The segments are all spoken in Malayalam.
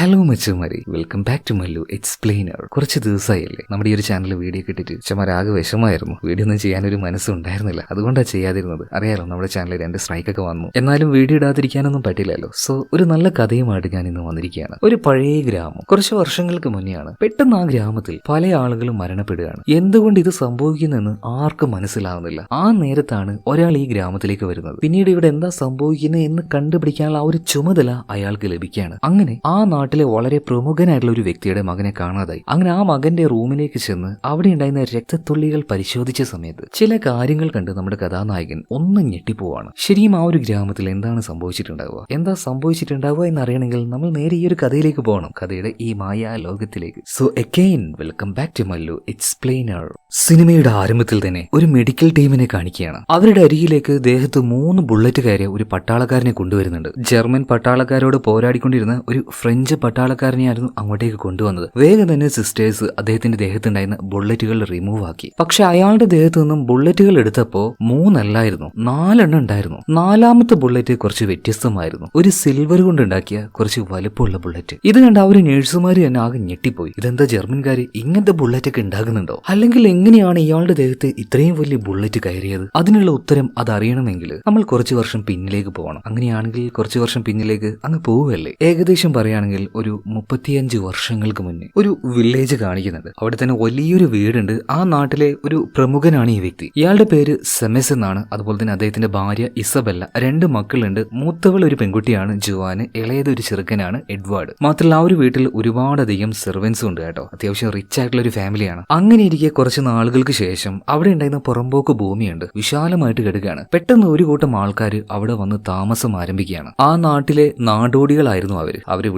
Hello മച്ചുമാരി welcome back to Mallu explainer കുറച്ച് ദിവസമായില്ലേ? നമ്മുടെ ഈ ഒരു ചാനൽ വീഡിയോ കിട്ടിയിട്ട് ചുമരാകെ വിഷമായിരുന്നു വീഡിയോ ഒന്നും ചെയ്യാനൊരു മനസ്സുണ്ടായിരുന്നില്ല. അതുകൊണ്ടാണ് ചെയ്യാതിരുന്നത്. അറിയാലോ നമ്മുടെ ചാനലിൽ രണ്ട് സ്ട്രൈക്കൊക്കെ വന്നു. എന്നാലും വീഡിയോ ഇടാതിരിക്കാനൊന്നും പറ്റില്ലല്ലോ. സോ ഒരു നല്ല കഥയുമായിട്ട് ഞാൻ ഇന്ന് വന്നിരിക്കുകയാണ്. ഒരു പഴയ ഗ്രാമം. കുറച്ച് വർഷങ്ങൾക്ക് മുന്നെയാണ്. പെട്ടെന്ന് ആ ഗ്രാമത്തിൽ പല ആളുകളും മരണപ്പെടുകയാണ്. എന്തുകൊണ്ട് ഇത് സംഭവിക്കുന്നെന്ന് ആർക്കും മനസ്സിലാവുന്നില്ല. ആ നേരത്താണ് ഒരാൾ ഈ ഗ്രാമത്തിലേക്ക് വരുന്നത്. പിന്നീട് ഇവിടെ എന്താ സംഭവിക്കുന്നത് എന്ന് കണ്ടുപിടിക്കാനുള്ള ആ ഒരു ചുമതല അയാൾക്ക് ലഭിക്കുകയാണ്. അങ്ങനെ ആ നാട്ടിലെ വളരെ പ്രമുഖനായിട്ടുള്ള ഒരു വ്യക്തിയുടെ മകനെ കാണാതായി. അങ്ങനെ ആ മകന്റെ റൂമിലേക്ക് ചെന്ന് അവിടെ ഉണ്ടായിരുന്ന രക്തത്തുള്ളികൾ പരിശോധിച്ച സമയത്ത് ചില കാര്യങ്ങൾ കണ്ട് നമ്മുടെ കഥാനായകൻ ഒന്ന് ഞെട്ടിപ്പോവാണ്. ശരിയും ആ ഒരു ഗ്രാമത്തിൽ എന്താണ് സംഭവിച്ചിട്ടുണ്ടാവുക? എന്താ സംഭവിച്ചിട്ടുണ്ടാവുക എന്നറിയണമെങ്കിൽ നമ്മൾ നേരെ ഈ ഒരു കഥയിലേക്ക് പോകണം. കഥയുടെ ഈ മായ ലോകത്തിലേക്ക്. So again welcome back to Mallu explainer സിനിമയുടെ ആരംഭത്തിൽ തന്നെ ഒരു മെഡിക്കൽ ടീമിനെ കാണിക്കുകയാണ്. അവരുടെ അരികിലേക്ക് ദേഹത്ത് മൂന്ന് ബുള്ളറ്റ് കയറിയ ഒരു പട്ടാളക്കാരനെ കൊണ്ടുവരുന്നുണ്ട്. ജർമ്മൻ പട്ടാളക്കാരോട് പോരാടിക്കൊണ്ടിരുന്ന ഒരു ഫ്രഞ്ച് പട്ടാളക്കാരനെയായിരുന്നു അങ്ങോട്ടേക്ക് കൊണ്ടുവന്നത്. വേഗം തന്നെ സിസ്റ്റേഴ്സ് അദ്ദേഹത്തിന്റെ ദേഹത്തുണ്ടായിരുന്ന ബുള്ളറ്റുകൾ റിമൂവ് ആക്കി. പക്ഷെ അയാളുടെ ദേഹത്ത് നിന്നും ബുള്ളറ്റുകൾ എടുത്തപ്പോ മൂന്നല്ലായിരുന്നു നാലെണ്ണം ഉണ്ടായിരുന്നു. നാലാമത്തെ ബുള്ളറ്റ് കുറച്ച് വ്യത്യസ്തമായിരുന്നു. ഒരു സിൽവർ കൊണ്ടുണ്ടാക്കിയ കുറച്ച് വലുപ്പമുള്ള ബുള്ളറ്റ് ഇത് കണ്ട ഒരു നേഴ്സുമാര് തന്നെ ആകെ ഞെട്ടിപ്പോയി. ഇതെന്താ ജർമ്മൻകാര് ഇങ്ങനത്തെ ബുള്ളറ്റ് ഒക്കെ ഉണ്ടാകുന്നുണ്ടോ അല്ലെങ്കിൽ എങ്ങനെയാണ് ഇയാളുടെ ദേഹത്ത് ഇത്രയും വലിയ ബുള്ളറ്റ് കയറിയത്? അതിനുള്ള ഉത്തരം അതറിയണമെങ്കിൽ നമ്മൾ കുറച്ച് വർഷം പിന്നിലേക്ക് പോകണം. അങ്ങനെയാണെങ്കിൽ കുറച്ച് വർഷം പിന്നിലേക്ക് അങ്ങ് പോവുകയല്ലേ? ഏകദേശം പറയുകയാണെങ്കിൽ ഒരു മുപ്പത്തിയഞ്ച് വർഷങ്ങൾക്ക് മുന്നേ ഒരു വില്ലേജ് കാണിക്കുന്നുണ്ട് അവിടെ തന്നെ വലിയൊരു വീടുണ്ട്. ആ നാട്ടിലെ ഒരു പ്രമുഖനാണ് ഈ വ്യക്തി. ഇയാളുടെ പേര് സെമെസ് എന്നാണ്. അതുപോലെ തന്നെ അദ്ദേഹത്തിന്റെ ഭാര്യ ഇസബെല്ല. രണ്ട് മക്കളുണ്ട്. മൂത്തവൾ ഒരു പെൺകുട്ടിയാണ്. ജുവാന് ഇളയത് ഒരു ചെറുക്കനാണ് എഡ്വാർഡ്. മാത്രമല്ല ആ ഒരു വീട്ടിൽ ഒരുപാടധികം സെർവൻസും ഉണ്ട് കേട്ടോ. അത്യാവശ്യം റിച്ച് ആയിട്ടുള്ള ഒരു ഫാമിലിയാണ് അങ്ങനെ ഇരിക്കെ കുറച്ച് നാളുകൾക്ക് ശേഷം അവിടെ ഉണ്ടായിരുന്ന പുറമ്പോക്ക് ഭൂമിയുണ്ട്. വിശാലമായിട്ട് കിടക്കുകയാണ് പെട്ടെന്ന് ഒരു കൂട്ടം ആൾക്കാർ അവിടെ വന്ന് താമസം ആരംഭിക്കുകയാണ്. ആ നാട്ടിലെ നാടോടികളായിരുന്നു അവർ. അവർ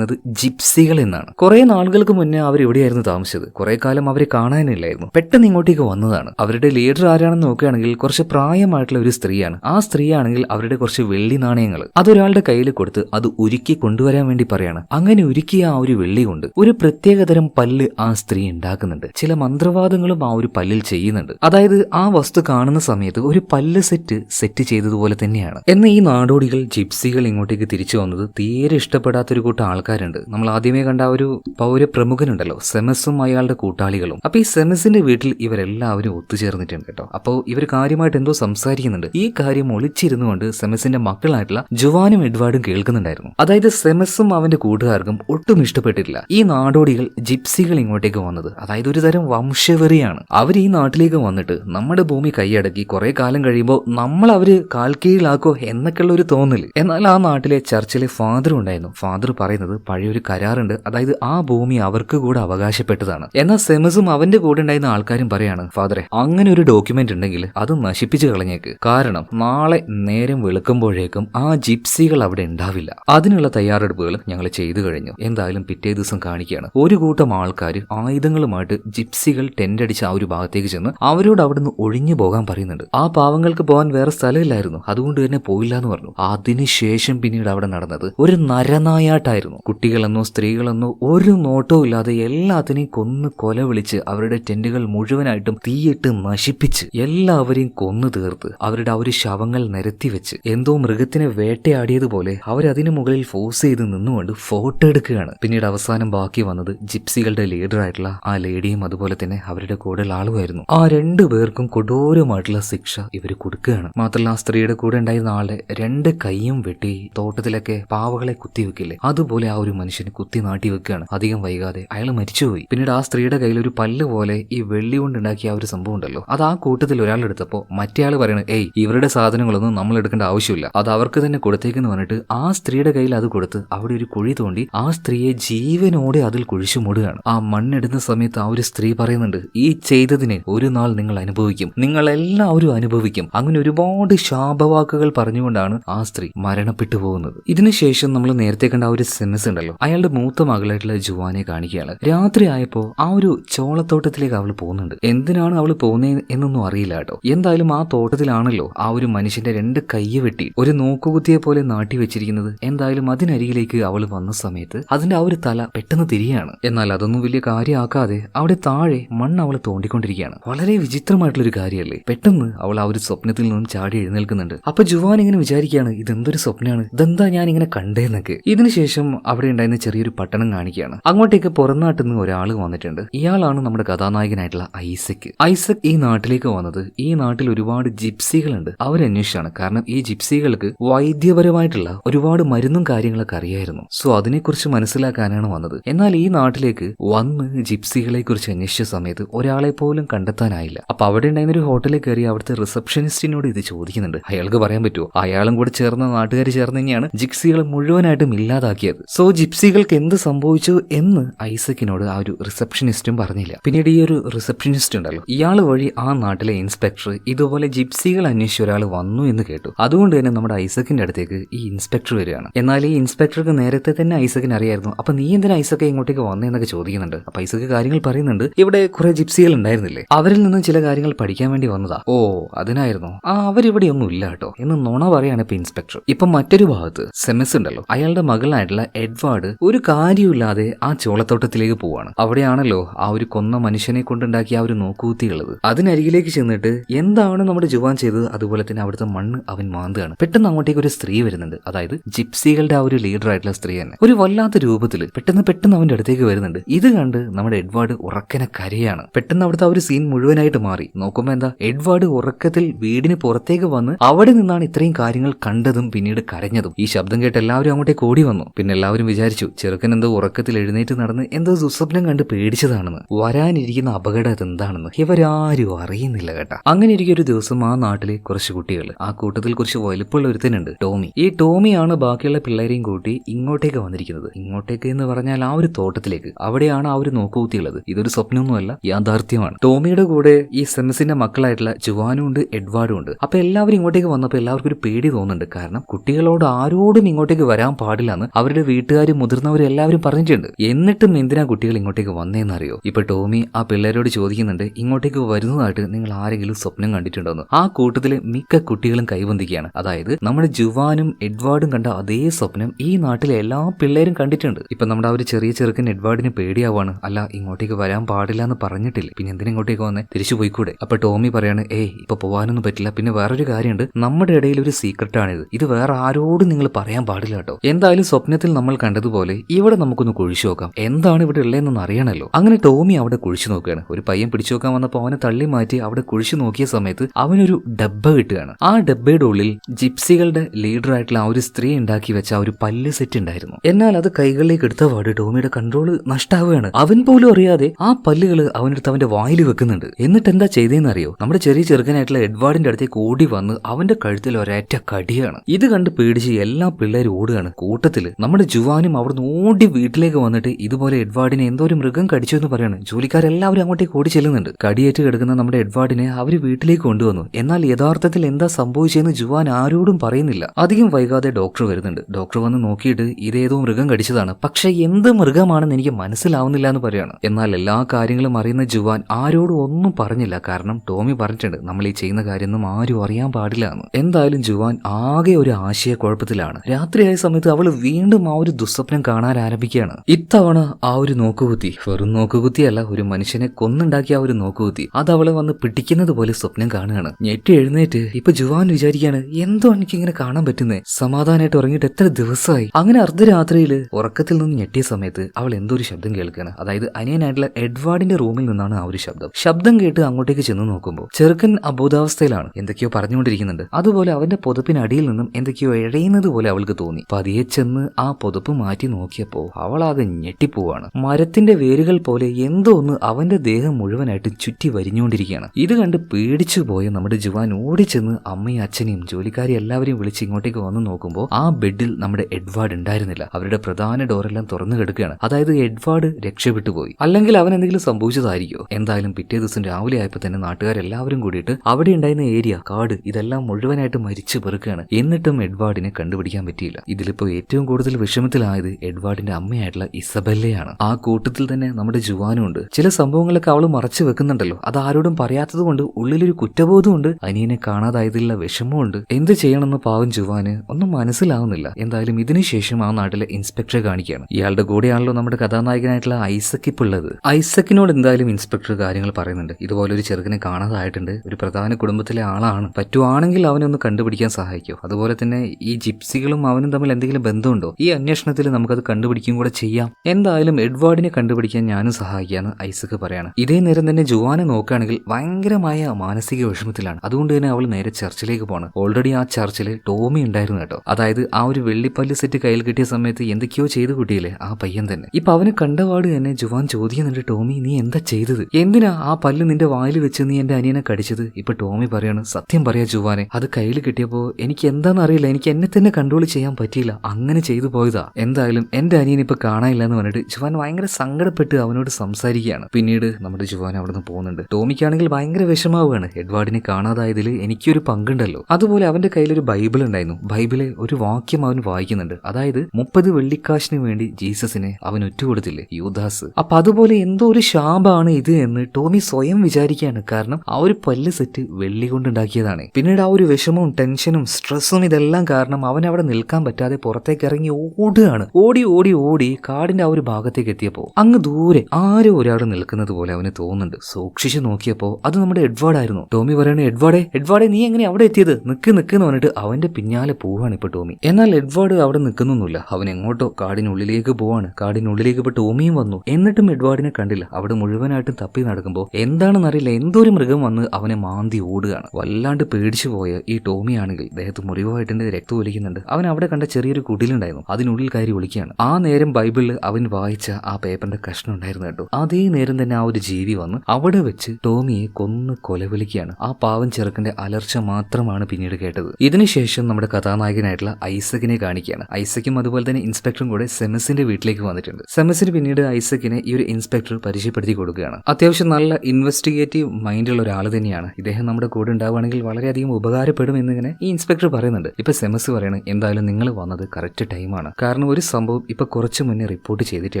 വിളിച്ചിരുന്നത് ജിപ്സികൾ എന്നാണ്. കുറെ നാളുകൾക്ക് മുന്നേ അവർ എവിടെയായിരുന്നു താമസിച്ചത്. കുറെ കാലം അവരെ കാണാനില്ലായിരുന്നു. പെട്ടെന്ന് ഇങ്ങോട്ടേക്ക് വന്നതാണ്. അവരുടെ ലീഡർ ആരാണെന്ന് നോക്കുകയാണെങ്കിൽ കുറച്ച് പ്രായമായിട്ടുള്ള ഒരു സ്ത്രീയാണ്. ആ സ്ത്രീയാണെങ്കിൽ അവരുടെ കുറച്ച് വെള്ളി നാണയങ്ങൾ. അതൊരാളുടെ കയ്യിൽ കൊടുത്ത് അത് ഉരുക്കി കൊണ്ടുവരാൻ വേണ്ടി പറയാണ്. അങ്ങനെ ഉരുക്കിയ ആ ഒരു വെള്ളി കൊണ്ട് ഒരു പ്രത്യേകതരം പല്ല് ആ സ്ത്രീ ഉണ്ടാക്കുന്നുണ്ട്. ചില മന്ത്രവാദങ്ങളും ആ ഒരു പല്ലിൽ ചെയ്യുന്നുണ്ട്. അതായത് ആ വസ്തു കാണുന്ന സമയത്ത് ഒരു പല്ല് സെറ്റ് സെറ്റ് ചെയ്തതുപോലെ തന്നെയാണ്. എന്നാൽ ഈ നാടോടികൾ ജിപ്സികൾ ഇങ്ങോട്ടേക്ക് തിരിച്ചു വന്നത് തീരെ ഇഷ്ടപ്പെടാത്തൊരു കൂട്ടം ആൾക്കാരുണ്ട് നമ്മൾ ആദ്യമേ കണ്ട ഒരു പൗരപ്രമുഖനുണ്ടല്ലോ സെമസും അയാളുടെ കൂട്ടാളികളും. അപ്പൊ ഈ സെമസിന്റെ വീട്ടിൽ ഇവരെല്ലാവരും ഒത്തുചേർന്നിട്ടുണ്ട് കേട്ടോ. അപ്പോൾ ഇവർ കാര്യമായിട്ട് എന്തോ സംസാരിക്കുന്നുണ്ട്. ഈ കാര്യം ഒളിച്ചിരുന്നു കൊണ്ട് സെമസിന്റെ മക്കളായിട്ടുള്ള ജുവാനും എഡ്വാർഡും കേൾക്കുന്നുണ്ടായിരുന്നു. അതായത് സെമസും അവന്റെ കൂട്ടുകാർക്കും ഒട്ടും ഇഷ്ടപ്പെട്ടിട്ടില്ല. ഈ നാടോടികൾ ജിപ്സികൾ ഇങ്ങോട്ടേക്ക് വന്നത്. അതായത് ഒരു തരം വംശവെറിയാണ്. അവർ ഈ നാട്ടിലേക്ക് വന്നിട്ട് നമ്മുടെ ഭൂമി കൈയടക്കി കുറെ കാലം കഴിയുമ്പോൾ നമ്മൾ അവർ കാൽ കീഴിലാക്കോ എന്നൊക്കെയുള്ള ഒരു തോന്നൽ. എന്നാൽ ആ നാട്ടിലെ ചർച്ചിലെ ഫാദർ ഉണ്ടായിരുന്നു. ഫാദർ പറയുന്നത് പഴയൊരു കരാറുണ്ട്. അതായത് ആ ഭൂമി അവർക്ക് കൂടെ അവകാശപ്പെട്ടതാണ്. എന്നാൽ സെമസും അവന്റെ കൂടെ ഉണ്ടായിരുന്ന ആൾക്കാരും പറയാണ് ഫാദറെ അങ്ങനെ ഒരു ഡോക്യുമെന്റ് ഉണ്ടെങ്കിൽ അത് നശിപ്പിച്ചു കളഞ്ഞേക്ക്. കാരണം നാളെ നേരം വെളുക്കുമ്പോഴേക്കും ആ ജിപ്സികൾ അവിടെ ഉണ്ടാവില്ല. അതിനുള്ള തയ്യാറെടുപ്പുകൾ ഞങ്ങൾ ചെയ്തു കഴിഞ്ഞു. എന്തായാലും പിറ്റേ ദിവസം കാണിക്കുകയാണ്. ഒരു കൂട്ടം ആൾക്കാർ ആയുധങ്ങളുമായിട്ട് ജിപ്സികൾ ടെന്റ് അടിച്ച് ആ ഒരു ഭാഗത്തേക്ക് ചെന്ന് അവരോട് അവിടുന്ന് ഒഴിഞ്ഞു പോകാൻ പറയുന്നുണ്ട്. ആ പാവങ്ങൾക്ക് പോകാൻ വേറെ സ്ഥലമില്ലായിരുന്നു. അതുകൊണ്ട് തന്നെ പോയില്ല എന്ന് പറഞ്ഞു. അതിനുശേഷം പിന്നീട് അവിടെ നടന്നത് ഒരു നരനായാട്ടായിരുന്നു. കുട്ടികളെന്നോ സ്ത്രീകളെന്നോ ഒരു നോട്ടവും ഇല്ലാതെ എല്ലാത്തിനെയും കൊന്ന് കൊല വിളിച്ച് അവരുടെ ടെന്റുകൾ മുഴുവനായിട്ടും തീയിട്ട് നശിപ്പിച്ച് എല്ലാവരെയും കൊന്നു തീർത്ത് അവരുടെ ആ ഒരു ശവങ്ങൾ നിരത്തി വെച്ച് എന്തോ മൃഗത്തിനെ വേട്ടയാടിയതുപോലെ അവരതിനു മുകളിൽ ഫോഴ്സ് ചെയ്ത് നിന്നുകൊണ്ട് ഫോട്ടോ എടുക്കുകയാണ്. പിന്നീട് അവസാനം ബാക്കി വന്നത് ജിപ്സികളുടെ ലീഡർ ആയിട്ടുള്ള ആ ലേഡിയും അതുപോലെ തന്നെ അവരുടെ കൂടെ ആളുമായിരുന്നു. ആ രണ്ടു പേർക്കും കൊടൂരമായിട്ടുള്ള ശിക്ഷ ഇവർ കൊടുക്കുകയാണ്. മാത്രമല്ല ആ സ്ത്രീയുടെ കൂടെ ഉണ്ടായിരുന്ന ആളെ രണ്ട് കൈയും വെട്ടി തോട്ടത്തിലൊക്കെ പാവകളെ കുത്തിവെക്കില്ലേ? അതുപോലെ ഒരു മനുഷ്യൻ കുത്തി നാട്ടി വെക്കുകയാണ്. അധികം വൈകാതെ അയാൾ മരിച്ചുപോയി. പിന്നീട് ആ സ്ത്രീയുടെ കയ്യിൽ ഒരു പല്ല് പോലെ ഈ വെള്ളി കൊണ്ടുണ്ടാക്കിയ ആ ഒരു സംഭവം ഉണ്ടല്ലോ. അത് ആ കൂട്ടത്തിൽ ഒരാൾ എടുത്തപ്പോൾ മറ്റേ ആൾ പറയുന്നത് ഏയ് ഇവരുടെ സാധനങ്ങളൊന്നും നമ്മൾ എടുക്കേണ്ട ആവശ്യമില്ല. അത് അവർക്ക് തന്നെ കൊടുത്തേക്കെന്ന് പറഞ്ഞിട്ട് ആ സ്ത്രീയുടെ കയ്യിൽ അത് കൊടുത്ത് അവിടെ ഒരു കുഴി തോണ്ടി ആ സ്ത്രീയെ ജീവനോടെ അതിൽ കുഴിച്ചു മൂടുകയാണ്. ആ മണ്ണെടുന്ന സമയത്ത് ആ ഒരു സ്ത്രീ പറയുന്നുണ്ട് ഈ ചെയ്തതിന് ഒരു നാൾ നിങ്ങൾ അനുഭവിക്കും. നിങ്ങൾ എല്ലാവരും അനുഭവിക്കും. അങ്ങനെ ഒരുപാട് ശാപവാക്കുകൾ പറഞ്ഞുകൊണ്ടാണ് ആ സ്ത്രീ മരണപ്പെട്ടു പോകുന്നത്. ഇതിനുശേഷം നമ്മൾ നേരത്തെ കണ്ട ആ ഒരു സെമസ് ഉണ്ടല്ലോ. അയാളുടെ മൂത്ത മകളായിട്ടുള്ള ജുവാനെ കാണിക്കുകയാണ്. രാത്രി ആയപ്പോ ആ ഒരു ചോളത്തോട്ടത്തിലേക്ക് അവൾ പോകുന്നുണ്ട്. എന്തിനാണ് അവൾ പോകുന്നത് എന്നൊന്നും അറിയില്ല കേട്ടോ. എന്തായാലും ആ തോട്ടത്തിലാണല്ലോ ആ ഒരു മനുഷ്യന്റെ രണ്ട് കൈ വെട്ടി ഒരു നോക്കുകുത്തിയെ പോലെ നാട്ടി വെച്ചിരിക്കുന്നത്. എന്തായാലും അതിനരികിലേക്ക് അവൾ വന്ന സമയത്ത് അതിന്റെ ആ ഒരു തല പെട്ടെന്ന് തിരിയാണ്. എന്നാൽ അതൊന്നും വലിയ കാര്യമാക്കാതെ അവിടെ താഴെ മണ്ണ് അവൾ തോണ്ടിക്കൊണ്ടിരിക്കുകയാണ്. വളരെ വിചിത്രമായിട്ടുള്ള ഒരു കാര്യമല്ലേ? പെട്ടെന്ന് അവൾ ആ ഒരു സ്വപ്നത്തിൽ നിന്നും ചാടി എഴുന്നേൽക്കുന്നുണ്ട്. അപ്പൊ ജുവാൻ ഇങ്ങനെ വിചാരിക്കുകയാണ് ഇതെന്തൊരു സ്വപ്നമാണ്? ഇതെന്താ ഞാൻ ഇങ്ങനെ കണ്ടേന്നൊക്കെ. ഇതിനുശേഷം അവിടെ ഉണ്ടായിരുന്ന ചെറിയൊരു പട്ടണം കാണിക്കുകയാണ്. അങ്ങോട്ടേക്ക് പുറംനാട്ടിൽ നിന്ന് ഒരാൾ വന്നിട്ടുണ്ട്. ഇയാളാണ് നമ്മുടെ കഥാനായകനായിട്ടുള്ള ഐസക്. ഐസക് ഈ നാട്ടിലേക്ക് വന്നത്. ഈ നാട്ടിൽ ഒരുപാട് ജിപ്സികളുണ്ട്. അവരന്വേഷിച്ചാണ്. കാരണം ഈ ജിപ്സികൾക്ക് വൈദ്യപരമായിട്ടുള്ള ഒരുപാട് മരുന്നും കാര്യങ്ങളൊക്കെ അറിയായിരുന്നു. സോ അതിനെക്കുറിച്ച് മനസ്സിലാക്കാനാണ് വന്നത്. എന്നാൽ ഈ നാട്ടിലേക്ക് വന്ന് ജിപ്സികളെ കുറിച്ച് അന്വേഷിച്ച സമയത്ത് ഒരാളെ പോലും കണ്ടെത്താനായില്ല. അപ്പൊ അവിടെ ഉണ്ടായിരുന്ന ഒരു ഹോട്ടലിൽ കയറി അവിടുത്തെ റിസപ്ഷനിസ്റ്റിനോട് ഇത് ചോദിക്കുന്നുണ്ട്. അയാൾക്ക് പറയാൻ പറ്റുമോ? അയാളും കൂടെ ചേർന്ന നാട്ടുകാർ ചേർന്ന് തന്നെയാണ് ജിപ്സികളെ മുഴുവനായിട്ടും ഇല്ലാതാക്കിയത്. സോ ജിപ്സികൾക്ക് എന്ത് സംഭവിച്ചു എന്ന് ഐസക്കിനോട് ആ ഒരു റിസപ്ഷനിസ്റ്റും പറഞ്ഞില്ല. പിന്നീട് ഈ ഒരു റിസപ്ഷനിസ്റ്റ് ഉണ്ടല്ലോ ഇയാൾ വഴി ആ നാട്ടിലെ ഇൻസ്പെക്ടർ ഇതുപോലെ ജിപ്സികൾ അന്വേഷിച്ച ഒരാൾ വന്നു എന്ന് കേട്ടു. അതുകൊണ്ട് തന്നെ നമ്മുടെ ഐസക്കിന്റെ അടുത്തേക്ക് ഈ ഇൻസ്പെക്ടർ വരികയാണ്. എന്നാൽ ഈ ഇൻസ്പെക്ടർക്ക് നേരത്തെ തന്നെ ഐസക്കിന് അറിയായിരുന്നു. അപ്പൊ നീ എന്തിനാ ഐസക്കെ ഇങ്ങോട്ടേക്ക് വന്നേന്നൊക്കെ ചോദിക്കുന്നുണ്ട്. അപ്പൊ ഐസക്ക് കാര്യങ്ങൾ പറയുന്നുണ്ട്. ഇവിടെ കുറെ ജിപ്സികൾ ഉണ്ടായിരുന്നില്ലേ? അവരിൽ നിന്നും ചില കാര്യങ്ങൾ പഠിക്കാൻ വേണ്ടി വന്നതാ. ഓ അതിനായിരുന്നു. ആ അവരിവിടെ ഒന്നും ഇല്ല കേട്ടോ എന്ന് നുണ പറയാണ് ഇപ്പൊ ഇൻസ്പെക്ടർ. ഇപ്പൊ മറ്റൊരു ഭാഗത്ത് സെമസ് ഉണ്ടല്ലോ അയാളുടെ മകളായിട്ടുള്ള എഡ്വാർഡ് ഒരു കാര്യമില്ലാതെ ആ ചോളത്തോട്ടത്തിലേക്ക് പോവാണ്. അവിടെയാണല്ലോ ആ ഒരു കൊന്ന മനുഷ്യനെ കൊണ്ടുണ്ടാക്കിയ ആ ഒരു നോക്കൂത്തിയുള്ളത് അതിനരികിലേക്ക് ചെന്നിട്ട് എന്താണ് നമ്മുടെ ജുവാൻ ചെയ്തത്? അതുപോലെ തന്നെ അവിടുത്തെ മണ്ണ് അവൻ മാന്തുകയാണ്. പെട്ടെന്ന് അങ്ങോട്ടേക്ക് ഒരു സ്ത്രീ വരുന്നുണ്ട്. അതായത് ജിപ്സികളുടെ ആ ഒരു ലീഡർ ആയിട്ടുള്ള സ്ത്രീ തന്നെ. ഒരു വല്ലാത്ത രൂപത്തിൽ പെട്ടെന്ന് പെട്ടെന്ന് അവന്റെ അടുത്തേക്ക് വരുന്നുണ്ട്. ഇത് കണ്ട് നമ്മുടെ എഡ്വാർഡ് ഉറക്കനെ കരയാണ്. പെട്ടെന്ന് അവിടുത്തെ ആ ഒരു സീൻ മുഴുവനായിട്ട് മാറി. നോക്കുമ്പോ എന്താ? എഡ്വാർഡ് ഉറക്കത്തിൽ വീടിന് പുറത്തേക്ക് വന്ന് അവിടെ നിന്നാണ് ഇത്രയും കാര്യങ്ങൾ കണ്ടതും പിന്നീട് കരഞ്ഞതും. ഈ ശബ്ദം കേട്ട് എല്ലാവരും അങ്ങോട്ടേക്ക് ഓടി വന്നു. പിന്നെ എല്ലാവരും വിചാരിച്ചു ചെറുക്കൻ എന്തോ ഉറക്കത്തിൽ എഴുന്നേറ്റ് നടന്ന് എന്തോ ദുസ്വപ്നം കണ്ട് പേടിച്ചതാണെന്ന്. വരാനിരിക്കുന്ന അപകടം അതെന്താണെന്ന് ഇവരാരും അറിയുന്നില്ല കേട്ടാ. അങ്ങനെ ഇരിക്കും ഒരു ദിവസം ആ നാട്ടിലെ കുറച്ച് കുട്ടികൾ ആ കൂട്ടത്തിൽ കുറച്ച് വലുപ്പമുള്ള ഒരുത്തനുണ്ട് ടോമി. ഈ ടോമിയാണ് ബാക്കിയുള്ള പിള്ളേരെയും കൂട്ടി ഇങ്ങോട്ടേക്ക് വന്നിരിക്കുന്നത്. ഇങ്ങോട്ടേക്ക് എന്ന് പറഞ്ഞാൽ ആ ഒരു തോട്ടത്തിലേക്ക്. അവിടെയാണ് ആ ഒരു നോക്കുകൂത്തിയുള്ളത്. ഇതൊരു സ്വപ്നമൊന്നുമല്ല യാഥാർത്ഥ്യമാണ്. ടോമിയുടെ കൂടെ ഈ സെമസിന്റെ മക്കളായിട്ടുള്ള ജുവാനും ഉണ്ട് എഡ്വാർഡും ഉണ്ട്. അപ്പൊ എല്ലാവരും ഇങ്ങോട്ടേക്ക് വന്നപ്പോൾ എല്ലാവർക്കും ഒരു പേടി തോന്നുന്നുണ്ട്. കാരണം കുട്ടികളോട് ആരോടും ഇങ്ങോട്ടേക്ക് വരാൻ പാടില്ലെന്ന് അവരുടെ വീട്ടുകാരും മുതിർന്നവരും എല്ലാവരും പറഞ്ഞിട്ടുണ്ട്. എന്നിട്ടും എന്തിനാ കുട്ടികൾ ഇങ്ങോട്ടേക്ക് വന്നേന്നറിയോ? ഇപ്പൊ ടോമി ആ പിള്ളേരോട് ചോദിക്കുന്നുണ്ട് ഇങ്ങോട്ടേക്ക് വരുന്നതായിട്ട് നിങ്ങൾ ആരെങ്കിലും സ്വപ്നം കണ്ടിട്ടുണ്ടോന്ന്? ആ കൂട്ടത്തിൽ മിക്ക കുട്ടികളും കൈവന്തിക്കുകയാണ്. അതായത് നമ്മുടെ ജുവാനും എഡ്വാർഡും കണ്ട അതേ സ്വപ്നം ഈ നാട്ടിലെ എല്ലാ പിള്ളേരും കണ്ടിട്ടുണ്ട്. ഇപ്പൊ നമ്മുടെ ആ ഒരു ചെറിയ ചെറുക്കൻ എഡ്വാർഡിന് പേടിയാവാണ് അല്ല ഇങ്ങോട്ടേക്ക് വരാൻ പാടില്ല എന്ന് പറഞ്ഞിട്ടില്ല. പിന്നെ എന്തിനാ ഇങ്ങോട്ടേക്ക് വന്നേ? തിരിച്ചു പോയിക്കൂടെ? അപ്പൊ ടോമി പറയാണ് ഏയ് ഇപ്പൊ പോവാനൊന്നും പറ്റില്ല. പിന്നെ വേറൊരു കാര്യമുണ്ട്. നമ്മുടെ ഇടയിൽ ഒരു സീക്രട്ടാണിത് ഇത് വേറെ ആരോടും നിങ്ങൾ പറയാൻ പാടില്ല കേട്ടോ. എന്തായാലും സ്വപ്നത്തിൽ നമ്മൾ കണ്ടതുപോലെ ഇവിടെ നമുക്കൊന്ന് കുഴിച്ചു നോക്കാം. എന്താണ് ഇവിടെ ഉള്ളതെന്നൊന്ന് അറിയണല്ലോ. അങ്ങനെ ടോമി അവിടെ കുഴിച്ചു നോക്കുകയാണ്. ഒരു പയ്യൻ പിടിച്ചു നോക്കാൻ വന്നപ്പോൾ അവനെ തള്ളി മാറ്റി അവിടെ കുഴിച്ചു നോക്കിയ സമയത്ത് അവനൊരു ഡബ്ബ കിട്ടുകയാണ്. ആ ഡബ്ബയുടെ ഉള്ളിൽ ജിപ്സികളുടെ ലീഡർ ആയിട്ടുള്ള ആ ഒരു സ്ത്രീ ഉണ്ടാക്കി വെച്ച ആ ഒരു പല്ല് സെറ്റ് ഉണ്ടായിരുന്നു. എന്നാൽ അത് കൈകളിലേക്ക് എടുത്ത പാട് ടോമിയുടെ കൺട്രോൾ നഷ്ടാവുകയാണ്. അവൻ പോലും അറിയാതെ ആ പല്ലുകൾ അവനെടുത്ത് അവന്റെ വായിൽ വെക്കുന്നുണ്ട്. എന്നിട്ട് എന്താ ചെയ്തതെന്ന് അറിയോ? നമ്മുടെ ചെറിയ ചെറുക്കനായിട്ടുള്ള എഡ്വാർഡിന്റെ അടുത്തേക്ക് ഓടി വന്ന് അവന്റെ കഴുത്തിൽ ഒരേറ്റ കടിയാണ്. ഇത് കണ്ട് പേടിച്ച് എല്ലാ പിള്ളേരും ഓടുകയാണ്. കൂട്ടത്തിൽ നമ്മുടെ ജുവാനും അവിടുന്ന് ഓടി വീട്ടിലേക്ക് വന്നിട്ട് ഇതുപോലെ എഡ്വാർഡിനെ എന്തോ ഒരു മൃഗം കടിച്ചു എന്ന് പറയാണ്. ജോലിക്കാരെല്ലാവരും അങ്ങോട്ടേക്ക് ഓടി ചെല്ലുന്നുണ്ട്. കടിയേറ്റ് കിടക്കുന്ന നമ്മുടെ എഡ്വാർഡിനെ അവർ വീട്ടിലേക്ക് കൊണ്ടുവന്നു. എന്നാൽ യഥാർത്ഥത്തിൽ എന്താ സംഭവിച്ചതെന്ന് ജുവാൻ ആരോടും പറയുന്നില്ല. അധികം വൈകാതെ ഡോക്ടർ വരുന്നുണ്ട്. ഡോക്ടർ വന്ന് നോക്കിയിട്ട് ഇതേതോ മൃഗം കടിച്ചതാണ്. പക്ഷെ എന്ത് മൃഗമാണെന്ന് എനിക്ക് മനസ്സിലാവുന്നില്ല എന്ന് പറയാണ്. എന്നാൽ എല്ലാ കാര്യങ്ങളും അറിയുന്ന ജുവാൻ ആരോടും ഒന്നും പറഞ്ഞില്ല. കാരണം ടോമി പറഞ്ഞിട്ടുണ്ട് നമ്മൾ ഈ ചെയ്യുന്ന കാര്യമൊന്നും ആരും അറിയാൻ പാടില്ല എന്ന്. എന്തായാലും ജുവാൻ ആകെ ഒരു ആശയക്കുഴപ്പത്തിലാണ്. രാത്രിയായ സമയത്ത് അവൾ വീണ്ടും ആ ഒരു ദുസ്വപ്നം കാണാൻ ആരംഭിക്കുകയാണ്. ഇത്തവണ ആ ഒരു നോക്കുകുത്തി വെറും നോക്കുകുത്തിയല്ല ഒരു മനുഷ്യനെ കൊന്നുണ്ടാക്കിയ ആ ഒരു നോക്കുകുത്തി അത് അവളെ വന്ന് പിടിക്കുന്നത് പോലെ സ്വപ്നം കാണുകയാണ്. ഞെട്ടി എഴുന്നേറ്റ് ഇപ്പൊ ജുവാൻ വിചാരിക്കുകയാണ് എന്തോ എനിക്ക് ഇങ്ങനെ കാണാൻ പറ്റുന്നേ? സമാധാനമായിട്ട് ഉറങ്ങിയിട്ട് എത്ര ദിവസമായി. അങ്ങനെ അർദ്ധരാത്രിയിൽ ഉറക്കത്തിൽ നിന്ന് ഞെട്ടിയ സമയത്ത് അവൾ എന്തോ ഒരു ശബ്ദം കേൾക്കുകയാണ്. അതായത് അനിയനായിട്ടുള്ള എഡ്വാർഡിന്റെ റൂമിൽ നിന്നാണ് ആ ഒരു ശബ്ദം. ശബ്ദം കേട്ട് അങ്ങോട്ടേക്ക് ചെന്ന് നോക്കുമ്പോൾ ചെറുക്കൻ അബോധാവസ്ഥയിലാണ് എന്തൊക്കെയോ പറഞ്ഞുകൊണ്ടിരിക്കുന്നുണ്ട്. അതുപോലെ അവന്റെ പുതപ്പിനടിയിൽ നിന്നും എന്തൊക്കെയോ ഇഴയുന്നത് പോലെ അവൾക്ക് തോന്നി. പതിയെ ചെന്ന് ആ പുതപ്പ് മാറ്റി നോക്കിയപ്പോ അവളാകെ ഞെട്ടിപ്പോവാണ്. മരത്തിന്റെ വേരുകൾ പോലെ എന്തോ ഒന്ന് അവന്റെ ദേഹം മുഴുവനായിട്ട് ചുറ്റി വരിഞ്ഞുകൊണ്ടിരിക്കുകയാണ്. ഇത് കണ്ട് പേടിച്ചു പോയ നമ്മുടെ ജുവാൻ ഓടിച്ചെന്ന് അമ്മയും അച്ഛനെയും ജോലിക്കാരെ എല്ലാവരെയും വിളിച്ച് ഇങ്ങോട്ടേക്ക് വന്ന് നോക്കുമ്പോൾ ആ ബെഡിൽ നമ്മുടെ എഡ്വാർഡ് ഉണ്ടായിരുന്നില്ല. അവരുടെ പ്രധാന ഡോറെല്ലാം തുറന്നു കിടക്കുകയാണ്. അതായത് എഡ്വാർഡ് രക്ഷപ്പെട്ടു പോയി. അല്ലെങ്കിൽ അവൻ എന്തെങ്കിലും സംഭവിച്ചതായിരിക്കോ എന്തായാലും പിറ്റേ ദിവസം രാവിലെ ആയപ്പോൾ തന്നെ നാട്ടുകാരെല്ലാവരും കൂടിയിട്ട് അവിടെ ഉണ്ടായിരുന്ന ഏരിയ കാട് ഇതെല്ലാം മുഴുവനായിട്ട് മരിച്ചു പെറുക്കുകയാണ്. എന്നിട്ടും എഡ്വാർഡിനെ കണ്ടുപിടിക്കാൻ പറ്റിയില്ല. ഇതിലിപ്പോ ഏറ്റവും കൂടുതൽ വിഷമത്തിലായത് എഡ്വാർഡിന്റെ അമ്മയായിട്ടുള്ള ഇസബല്ലയാണ്. ആ കൂട്ടത്തിൽ തന്നെ നമ്മുടെ ജുവാനും ഉണ്ട്. ചില സംഭവങ്ങളൊക്കെ അവൾ മറച്ചു വെക്കുന്നുണ്ടല്ലോ. അത് ആരോടും പറയാത്തത് കൊണ്ട് ഉള്ളിലൊരു കുറ്റബോധമുണ്ട് അനിയനെ കാണാതായതിലുള്ള വിഷമമുണ്ട് എന്ത് ചെയ്യണമെന്ന് പാവം ജുവാന് ഒന്നും മനസ്സിലാവുന്നില്ല. എന്തായാലും ഇതിനുശേഷം ആ നാട്ടിലെ ഇൻസ്പെക്ടറെ കാണിക്കുകയാണ്. ഇയാളുടെ കൂടെയാണല്ലോ നമ്മുടെ കഥാനായകനായിട്ടുള്ള ഐസക് ഇപ്പോൾ ഉള്ളത്. ഐസക്കിനോട് എന്തായാലും ഇൻസ്പെക്ടർ കാര്യങ്ങൾ പറയുന്നുണ്ട്. ഇതുപോലെ ഒരു ചെറുക്കനെ കാണാതായിട്ടുണ്ട്. ഒരു പ്രധാന കുടുംബത്തിലെ ആളാണ്. പറ്റുവാണെങ്കിൽ അവനെ ഒന്ന് കണ്ടുപിടിക്കാൻ സഹായിക്കും. അതുപോലെ തന്നെ ഈ ജിപ്സികളും അവനും തമ്മിൽ എന്തെങ്കിലും ബന്ധമുണ്ടോ? ഈ അന്വേഷണം അന്വേഷണത്തിൽ നമുക്കത് കണ്ടുപിടിക്കും കൂടെ ചെയ്യാം. എന്തായാലും എഡ്വാർഡിനെ കണ്ടുപിടിക്കാൻ ഞാനും സഹായിക്കാന്ന് ഐസക് പറയാണ്. ഇതേ നേരം തന്നെ ജുവാനെ നോക്കുകയാണെങ്കിൽ ഭയങ്കരമായ മാനസിക വിഷമത്തിലാണ്. അതുകൊണ്ട് തന്നെ അവൾ നേരെ ചർച്ചിലേക്ക് പോകണം ഓൾറെഡി ആ ചർച്ചിൽ ടോമി ഉണ്ടായിരുന്നു കേട്ടോ. അതായത് ആ ഒരു വെള്ളിപ്പല്ല് സെറ്റ് കയ്യിൽ കിട്ടിയ സമയത്ത് എന്തൊക്കെയോ ചെയ്തു കിട്ടിയില്ലേ ആ പയ്യൻ തന്നെ. ഇപ്പൊ അവന് കണ്ടപാട് തന്നെ ജുവാൻ ചോദിക്കുന്നുണ്ട് ടോമി നീ എന്താ ചെയ്തത്? എന്തിനാ ആ പല്ല് നിന്റെ വായിൽ വെച്ച് നീ എന്റെ അനിയനെ കടിച്ചത്? ഇപ്പൊ ടോമി പറയാണ് സത്യം പറയാ ജുവാനെ അത് കയ്യിൽ കിട്ടിയപ്പോ എനിക്ക് എന്താണെന്ന് അറിയില്ല. എനിക്ക് എന്നെ തന്നെ കൺട്രോൾ ചെയ്യാൻ പറ്റിയില്ല. അങ്ങനെ ചെയ്തു പോയതാ. എന്തായാലും എന്റെ അനിയൻ ഇപ്പൊ കാണാനില്ല എന്ന് പറഞ്ഞിട്ട് ജുവാൻ ഭയങ്കര സങ്കടപ്പെട്ട് അവനോട് സംസാരിക്കുകയാണ്. പിന്നീട് നമ്മുടെ ജുവാൻ അവിടെ നിന്ന് പോകുന്നുണ്ട്. ടോമിക്കാണെങ്കിൽ ഭയങ്കര വിഷമാവുകയാണ്. എഡ്വാർഡിനെ കാണാതായതിൽ എനിക്കൊരു പങ്കുണ്ടല്ലോ. അതുപോലെ അവന്റെ കയ്യിലൊരു ബൈബിൾ ഉണ്ടായിരുന്നു. ബൈബിളിലെ ഒരു വാക്യം അവൻ വായിക്കുന്നുണ്ട്. അതായത് മുപ്പത് വെള്ളിക്കാശിന് വേണ്ടി ജീസസിനെ അവൻ ഒറ്റുകൊടുത്തില്ലേ? യൂദാസ്. അപ്പൊ അതുപോലെ എന്തോ ഒരു ശാപാണ് ഇത് എന്ന് ടോമി സ്വയം വിചാരിക്കുകയാണ്. കാരണം ആ ഒരു പല്ല് സെറ്റ് വെള്ളി കൊണ്ടുണ്ടാക്കിയതാണ്. പിന്നീട് ആ ഒരു വിഷമവും ടെൻഷനും സ്ട്രെസ്സും ഇതെല്ലാം കാരണം അവൻ അവിടെ നിൽക്കാൻ പറ്റാതെ പുറത്തേക്ക് ഇറങ്ങി ഓടുകയാണ്. ഓടി ഓടി ഓടി കാടിന്റെ ആ ഒരു ഭാഗത്തേക്ക് എത്തിയപ്പോൾ അങ്ങ് ദൂരെ ആരോ ഒരാൾ നിൽക്കുന്നത് പോലെ അവന് തോന്നുന്നുണ്ട്. സൂക്ഷിച്ചു നോക്കിയപ്പോൾ അത് നമ്മുടെ എഡ്വാർഡ് ആയിരുന്നു. ടോമി പറയണ എഡ്വാർഡേ എഡ്വാർഡേ നീ എങ്ങനെ അവിടെ എത്തിയത്? നിക്ക് എന്ന് പറഞ്ഞിട്ട് അവന്റെ പിന്നാലെ പോവാണ് ഇപ്പൊ ടോമി. എന്നാൽ എഡ്വാർഡ് അവിടെ നിൽക്കുന്നൊന്നുമില്ല. അവൻ എങ്ങോട്ടോ കാടിനുള്ളിലേക്ക് പോവാണ്. കാടിനുള്ളിലേക്ക് ഇപ്പൊ ടോമിയും വന്നു. എന്നിട്ടും എഡ്വാർഡിനെ കണ്ടില്ല. അവിടെ മുഴുവനായിട്ടും തപ്പി നടക്കുമ്പോൾ എന്താണെന്നറിയില്ല എന്തോ ഒരു മൃഗം വന്ന് അവനെ മാന്തി ഓടുകയാണ്. വല്ലാണ്ട് പേടിച്ചു പോയ ഈ ടോമി ആണെങ്കിൽ ദേഹത്ത് മുറിവായിട്ടുണ്ട് രക്തം ഒലിക്കുന്നുണ്ട്. അവൻ അവിടെ കണ്ട ചെറിയൊരു കുടിലുണ്ടായിരുന്നു. അതിനുള്ളിൽ കയറി വിളിക്കുകയാണ്. ആ നേരം ബൈബിളിൽ അവൻ വായിച്ച ആ പേപ്പറിന്റെ കഷ്ണം ഉണ്ടായിരുന്നു കേട്ടോ. അതേ നേരം തന്നെ ആ ഒരു ജീവി വന്ന് അവിടെ വെച്ച് ടോമിയെ കൊന്ന് കൊലവിളിക്കുകയാണ്. ആ പാവം ചെറുക്കന്റെ അലർച്ച മാത്രമാണ് പിന്നീട് കേട്ടത്. ഇതിനുശേഷം നമ്മുടെ കഥാനായകനായിട്ടുള്ള ഐസക്കിനെ കാണിക്കുകയാണ്. ഐസക്കും അതുപോലെ തന്നെ ഇൻസ്പെക്ടറും കൂടെ സെമസിന്റെ വീട്ടിലേക്ക് വന്നിട്ടുണ്ട്. സെമസിന് പിന്നീട് ഐസക്കിനെ ഈ ഒരു ഇൻസ്പെക്ടർ പരിചയപ്പെടുത്തി കൊടുക്കുകയാണ്. അത്യാവശ്യം നല്ല ഇൻവെസ്റ്റിഗേറ്റീവ് മൈൻഡുള്ള ഒരാൾ തന്നെയാണ്. ഇദ്ദേഹം നമ്മുടെ കൂടെ ഉണ്ടാവുകയാണെങ്കിൽ വളരെയധികം ഉപകാരപ്പെടും എന്നിങ്ങനെ ഈ ഇൻസ്പെക്ടർ പറയുന്നുണ്ട്. ഇപ്പൊ സെമസ് പറയണത് എന്തായാലും നിങ്ങൾ വന്നത് കറക്റ്റ് ടൈമാണ്. കാരണം ഒരു സംഭവം ഇപ്പൊ കുറച്ച് മുന്നേ റിപ്പോർട്ട് ചെയ്തിട്ടേ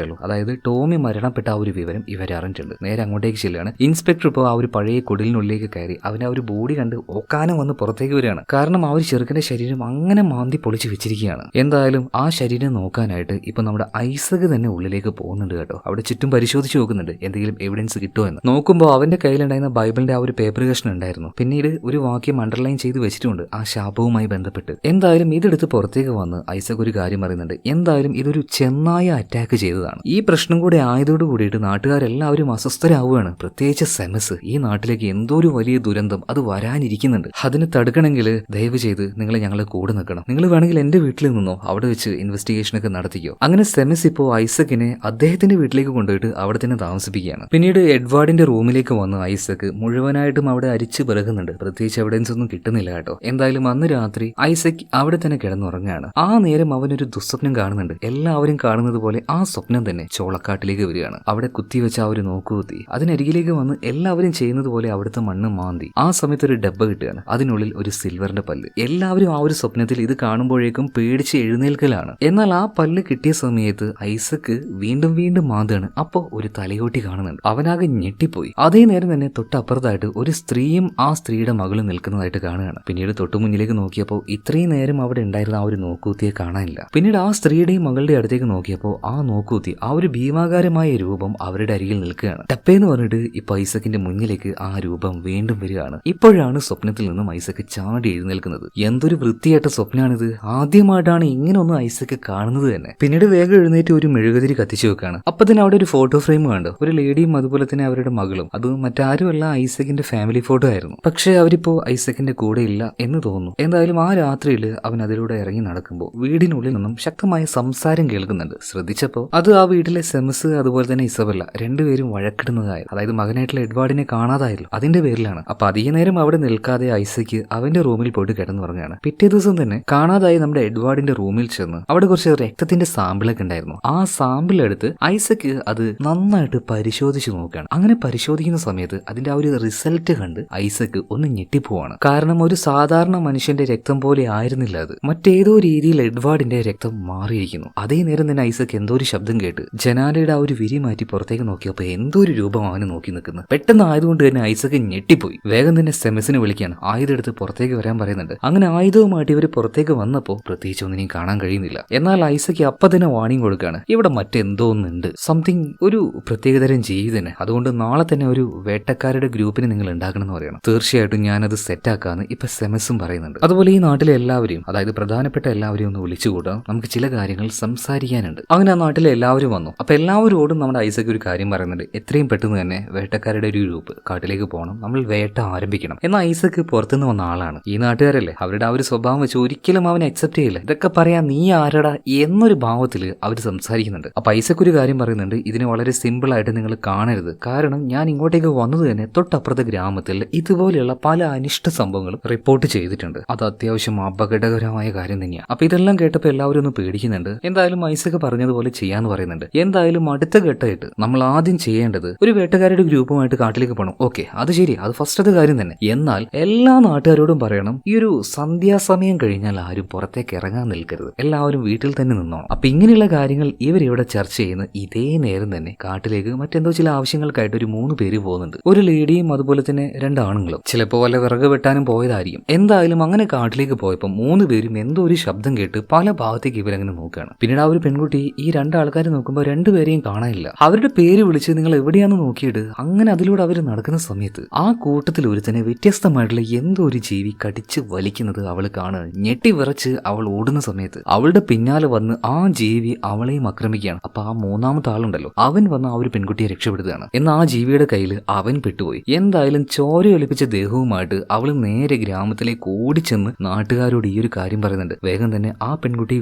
ഉള്ളൂ. അതായത് ടോമി മരണപ്പെട്ട ആ ഒരു വിവരം ഇവർ അറിഞ്ഞിട്ടുണ്ട്. നേരെ അങ്ങോട്ടേക്ക് ചെല്ലുകയാണ്. ഇൻസ്പെക്ടർ ഇപ്പോൾ ആ ഒരു പഴയ കുടിലിനുള്ളിലേക്ക് കയറി അവൻ ആ ഒരു ബോഡി കണ്ട് ഒക്കാനം വന്ന് പുറത്തേക്ക് വരികയാണ്. കാരണം ആ ഒരു ചെറുക്കന്റെ ശരീരം അങ്ങനെ മാന്തി പൊളിച്ച് വെച്ചിരിക്കുകയാണ്. എന്തായാലും ആ ശരീരം നോക്കാനായിട്ട് ഇപ്പൊ നമ്മുടെ ഐസക് തന്നെ ഉള്ളിലേക്ക് പോകുന്നുണ്ട് കേട്ടോ. അവിടെ ചുറ്റും പരിശോധിച്ച് നോക്കുന്നുണ്ട് എന്തെങ്കിലും എവിഡൻസ് കിട്ടുമോ എന്ന്. നോക്കുമ്പോൾ അവന്റെ കയ്യിലുണ്ടായിരുന്ന ബൈബിളിന്റെ ആ ഒരു പേപ്പർ കഷ്ണം ഉണ്ടായിരുന്നു. പിന്നീട് ഒരു വാക്യം അണ്ടർലൈൻ ചെയ്ത് വെച്ചിട്ടുണ്ട് ആ ശാപവുമായി ബന്ധപ്പെട്ട്. എന്തായാലും ഇതെടുത്ത് പുറത്തേക്ക് വന്ന് ഐസക് ഒരു കാര്യം പറയുന്നുണ്ട്. എന്തായാലും ഇതൊരു ചെന്നായ അറ്റാക്ക് ചെയ്തതാണ്. ഈ പ്രശ്നം കൂടെ ആയതോട് കൂടിയിട്ട് നാട്ടുകാരെല്ലാവരും അസ്വസ്ഥരാവുകയാണ്. പ്രത്യേകിച്ച് സെമസ്. ഈ നാട്ടിലേക്ക് എന്തോ ഒരു വലിയ ദുരന്തം അത് വരാനിരിക്കുന്നുണ്ട്. അതിന് തടുക്കണമെങ്കിൽ ദയവ് ചെയ്ത് നിങ്ങൾ ഞങ്ങളെ കൂടെ നിൽക്കണം. നിങ്ങൾ വേണമെങ്കിൽ എന്റെ വീട്ടിൽ നിന്നോ അവിടെ വെച്ച് ഇൻവെസ്റ്റിഗേഷൻ ഒക്കെ നടത്തിക്കോ. അങ്ങനെ സെമസ് ഇപ്പോൾ ഐസക്കിനെ അദ്ദേഹത്തിന്റെ വീട്ടിലേക്ക് കൊണ്ടുപോയിട്ട് അവിടെ തന്നെ താമസിപ്പിക്കുകയാണ്. പിന്നീട് എഡ്വാർഡിന്റെ റൂമിലേക്ക് വന്ന് ഐസക് മുഴുവനായിട്ടും അവിടെ അരിച്ചു പിറകുന്നുണ്ട്. പ്രത്യേകിച്ച് എവിഡൻസ് ഒന്നും കിട്ടുന്നില്ല കേട്ടോ. എന്തായാലും അന്ന് രാത്രി ഐസക് അവിടെ തന്നെ കിടന്നുറങ്ങുകയാണ്. ആ നേരം അവനൊരു ദുസ്വപ്നം കാണുന്നുണ്ട്. എല്ലാവരും കാണുന്നത് പോലെ ആ സ്വപ്നം തന്നെ ചോളക്കാട്ടിലേക്ക് വരികയാണ്. അവിടെ കുത്തിവെച്ച ആ ഒരു നോക്കുകുത്തി അതിനരികിലേക്ക് വന്ന് എല്ലാവരും ചെയ്യുന്നത് പോലെ അവിടുത്തെ മണ്ണ് മാന്തി. ആ സമയത്ത് ഒരു ഡബ്ബ കിട്ടുകയാണ്. അതിനുള്ളിൽ ഒരു സിൽവറിന്റെ പല്ല്. എല്ലാവരും ആ ഒരു സ്വപ്നത്തിൽ ഇത് കാണുമ്പോഴേക്കും പേടിച്ച് എഴുന്നേൽക്കലാണ്. എന്നാൽ ആ പല്ല് കിട്ടിയ സമയത്ത് ഐസക്ക് വീണ്ടും വീണ്ടും മാന്താണ്. അപ്പോൾ ഒരു തലയോട്ടി കാണുന്നുണ്ട്. അവനാകെ ഞെട്ടിപ്പോയി. അതേ നേരം തന്നെ തൊട്ടപ്പുറത്തായിട്ട് ഒരു സ്ത്രീയും ആ സ്ത്രീയുടെ മകളും നിൽക്കുന്നതായിട്ട് കാണുകയാണ്. പിന്നീട് തൊട്ടു മുന്നിലേക്ക് നോക്കിയപ്പോൾ ഇത്രയും നേരം അവിടെ ഉണ്ടായിരുന്ന ആ ഒരു നോക്കൂത്തിയെ കാണാനില്ല. പിന്നീട് ആ സ്ത്രീയുടെയും മകളുടെ അടുത്തേക്ക് നോക്കിയപ്പോൾ ആ നോക്കൂത്തി ആ ഒരു ഭീമാകാരമായ രൂപം അവരുടെ അരികിൽ നിൽക്കുകയാണ്. ടപ്പേന്ന് പറഞ്ഞിട്ട് ഇപ്പൊ ഐസക്കിന്റെ മുന്നിലേക്ക് ആ രൂപം വീണ്ടും വരികയാണ്. ഇപ്പോഴാണ് സ്വപ്നത്തിൽ നിന്നും ഐസക്ക് ചാടി എഴുന്നേൽക്കുന്നത്. എന്തൊരു വൃത്തിയായിട്ട സ്വപ്നമാണിത് ആദ്യമായിട്ടാണ് ഇങ്ങനെ ഒന്ന് ഐസക്ക് കാണുന്നത് തന്നെ. പിന്നീട് വേഗം എഴുന്നേറ്റ് ഒരു മെഴുകുതിരി കത്തിച്ചു വെക്കാണ് അപ്പൊ തന്നെ അവിടെ ഒരു ഫോട്ടോ ഫ്രെയിം കണ്ടു. ഒരു ലേഡിയും അതുപോലെ തന്നെ അവരുടെ മകളും. അത് മറ്റാരുമല്ല ഐസക്കിന്റെ ഫാമിലി ഫോട്ടോ ആയിരുന്നു. പക്ഷേ അവരിപ്പോ ഐസക്കിന്റെ കൂടെ ഇല്ല എന്ന് തോന്നുന്നു. എന്തായാലും ആ രാത്രിയിൽ അവൻ അതിലൂടെ ഇറങ്ങി നടക്കുമ്പോൾ വീടിനുള്ളിൽ നിന്നും ശക്തമായ സംസാരം കേൾക്കുന്നുണ്ട്. ശ്രദ്ധിച്ചപ്പോൾ അത് ആ വീട്ടിലെ സെമസ് അതുപോലെ തന്നെ ഇസബല്ല രണ്ടുപേരും വഴക്കിടുന്നതായ. അതായത് മകനായിട്ടുള്ള എഡ്വാർഡിനെ കാണാതായല്ലോ. അതിന്റെ പേരിലാണ്. അപ്പൊ അധിക നേരം അവിടെ നിൽക്കാതെ ഐസക്ക് അവന്റെ റൂമിൽ പോയിട്ട് കിടന്നുറങ്ങുകയാണ് പിറ്റേ ദിവസം തന്നെ കാണാതായി നമ്മുടെ എഡ്വാർഡിന്റെ റൂമിൽ ചെന്ന് അവിടെ കുറച്ച് രക്തത്തിന്റെ സാമ്പിളൊക്കെ ഉണ്ടായിരുന്നു. ആ സാമ്പിൾ എടുത്ത് ഐസക്ക് അത് നന്നായിട്ട് പരിശോധിച്ചു നോക്കുകയാണ്. അങ്ങനെ പരിശോധിക്കുന്ന സമയത്ത് അതിന്റെ ആ ഒരു റിസൾട്ട് കണ്ട് ഐസക്ക് ഒന്ന് ഞെട്ടിപ്പോവാണ്. കാരണം ഒരു സാധാരണ മനുഷ്യന്റെ രക്തം പോലെ ആയിരുന്നില്ല അത്. മറ്റേതോ രീതിയിൽ എഡ്വാർഡിന്റെ രക്തം മാറിയിരിക്കുന്നു. അതേ നേരം തന്നെ ഐസക്ക് എന്തോ ഒരു ശബ്ദം കേട്ട് ജനാലയുടെ ആ ഒരു വിരി മാറ്റി പുറത്തേക്ക് നോക്കിയപ്പോൾ എന്തോ ഒരു രൂപം അവന് നോക്കി നിൽക്കുന്നു. പെട്ടെന്ന് ആയതുകൊണ്ട് തന്നെ ഐസക്ക് ഞെട്ടിപ്പോയി. വേഗം തന്നെ സെമസിനെ വിളിക്കുകയാണ്. ആയുധം എടുത്ത് പുറത്തേക്ക് വരാൻ പറയുന്നുണ്ട്. അങ്ങനെ ആയുധവുമായിട്ട് ഇവർ പുറത്തേക്ക് വന്നപ്പോൾ പ്രത്യേകിച്ച് ഒന്നിനെയും കാണാൻ കഴിയുന്നില്ല. എന്നാൽ ഐസക്ക് അപ്പൊ തന്നെ വാണിംഗ് കൊടുക്കുകയാണ്. ഇവിടെ മറ്റെന്തോ ഒന്നുണ്ട് സംതിങ് ഒരു പ്രത്യേകതരം ജീവി തന്നെ അതുകൊണ്ട് നാളെ തന്നെ ഒരു വേട്ടക്കാരുടെ ഗ്രൂപ്പിന് നിങ്ങൾ ഉണ്ടാക്കണം എന്ന് പറയണം. തീർച്ചയായിട്ടും ഞാനത് സെറ്റാക്കാന്ന് ഇപ്പൊ സെമസും പറയുന്നുണ്ട്. അതുപോലെ ഈ നാട്ടിലെ എല്ലാവരെയും അതായത് പ്രധാനപ്പെട്ട എല്ലാവരെയും ഒന്ന് വിളിച്ചുകൂട്ടാം. നമുക്ക് ചില കാര്യങ്ങൾ സംസാരിക്കാനുണ്ട്. അങ്ങനെ ആ നാട്ടിലെ എല്ലാവരും വന്നു. അപ്പൊ എല്ലാവരോടും നമ്മുടെ ഐസക്ക് ഒരു കാര്യം പറയുന്നുണ്ട്. എത്രയും പെട്ടെന്ന് തന്നെ വേട്ടക്കാരുടെ ഒരു ഗ്രൂപ്പ് കാട്ടിലേക്ക് പോകണം. നമ്മൾ വേട്ട ആരംഭിക്കണം. എന്നാൽ ഐസക്ക് പുറത്തുനിന്ന് വന്ന ആളാണ്. ഈ നാട്ടുകാരല്ലേ? അവരുടെ ആ ഒരു സ്വഭാവം വെച്ച് ഒരിക്കലും അവൻ അക്സെപ്റ്റ് ചെയ്യില്ല. ഇതൊക്കെ പറയാൻ നീ ആരടാ എന്നൊരു ഭാവത്തിൽ അവർ സംസാരിക്കുന്നുണ്ട്. അപ്പൊ ഐസക്ക് ഒരു കാര്യം പറയുന്നുണ്ട്. ഇതിനെ വളരെ സിമ്പിൾ ആയിട്ട് നിങ്ങൾ കാണരുത്. കാരണം ഞാൻ ഇങ്ങോട്ടേക്ക് വന്നത് തന്നെ തൊട്ടപ്പുറത്തെ ഗ്രാമത്തിൽ ഇതുപോലെയുള്ള പല അനിഷ്ട സംഭവങ്ങളും റിപ്പോർട്ട് ചെയ്തിട്ടുണ്ട്. അത് അത്യാവശ്യം അപകടകരമായ കാര്യം തന്നെയാണ് അപ്പൊ ഇതെല്ലാം കേട്ടപ്പോൾ എല്ലാവരും ഒന്ന് പേടിക്കുന്നുണ്ട് എന്തായാലും ഐസക് പറഞ്ഞതുപോലെ ചെയ്യാന്ന് പറയുന്നുണ്ട്. എന്തായാലും അടുത്ത ഘട്ടമായിട്ട് നമ്മൾ ആദ്യം ചെയ്യേണ്ടത് ഒരു വേട്ടക്കാരുടെ ഗ്രൂപ്പുമായിട്ട് കാട്ടിലേക്ക് പോകണം ഓക്കെ അത് ശരി. അത് ഫസ്റ്റത്തെ കാര്യം തന്നെ. എന്നാൽ എല്ലാ നാട്ടുകാരോടും പറയണം ഈ ഒരു സന്ധ്യാസമയം കഴിഞ്ഞാൽ ആരും പുറത്തേക്ക് ഇറങ്ങാൻ നിൽക്കരുത്. എല്ലാവരും വീട്ടിൽ തന്നെ നിന്നോണം. അപ്പൊ ഇങ്ങനെയുള്ള കാര്യങ്ങൾ ഇവരിവിടെ ചർച്ച ചെയ്യുന്ന ഇതേ നേരം തന്നെ കാട്ടിലേക്ക് മറ്റെന്തോ ചില ആവശ്യങ്ങൾക്കായിട്ട് ഒരു മൂന്ന് പേര് പോകുന്നുണ്ട്. ഒരു ലേഡിയും അതുപോലെ തന്നെ രണ്ട് ആണുങ്ങളും. ചിലപ്പോൾ വല്ല വിറക് വെട്ടാനും പോയതായിരിക്കും. എന്തായാലും അങ്ങനെ കാട്ടിലേക്ക് പോയപ്പോൾ മൂന്ന് പേരും എന്തോ ഒരു ശബ്ദം കേട്ട് പല ഭാഗത്തേക്ക് ഇവരങ്ങനെ നോക്കുകയാണ്. പിന്നീട് ആ ഒരു പെൺകുട്ടി ഈ രണ്ട് ആൾക്കാരെ നോക്കുമ്പോൾ രണ്ടുപേരെയും കാണാനില്ല. അവരുടെ പേര് വിളിച്ച് നിങ്ങൾ എവിടെയാണെന്ന് നോക്കിയിട്ട് അങ്ങനെ അതിലൂടെ അവർ നടക്കുന്ന സമയത്ത് ആ കൂട്ടത്തിൽ ഒരുത്തനെ വ്യത്യസ്തമായിട്ടുള്ള എന്തോ ഒരു ജീവി കടിച്ച് വലിക്കുന്നത് അവൾ കാണുക. ഞെട്ടി വിറച്ച് അവൾ ഓടുന്ന സമയത്ത് അവളുടെ പിന്നാലെ വന്ന് ആ ജീവി അവളെയും ആക്രമിക്കുകയാണ്. അപ്പൊ ആ മൂന്നാമത്തെ ആളുണ്ടല്ലോ. അവൻ വന്ന് ആ ഒരു പെൺകുട്ടിയെ രക്ഷപ്പെടുത്തുകയാണ്. എന്നാൽ ആ ജീവിയുടെ കയ്യിൽ അവൻ പെട്ടുപോയി. എന്തായാലും ചോരയൊലിപ്പിച്ച ദേഹവുമായിട്ട് അവൾ നേരെ ഗ്രാമത്തിലേക്ക് ഓടിച്ചെന്ന് നാട്ടുകാരോട് ഈ ഒരു കാര്യം പറയുന്നുണ്ട്. വേഗം തന്നെ ആ പെൺകുട്ടിയെ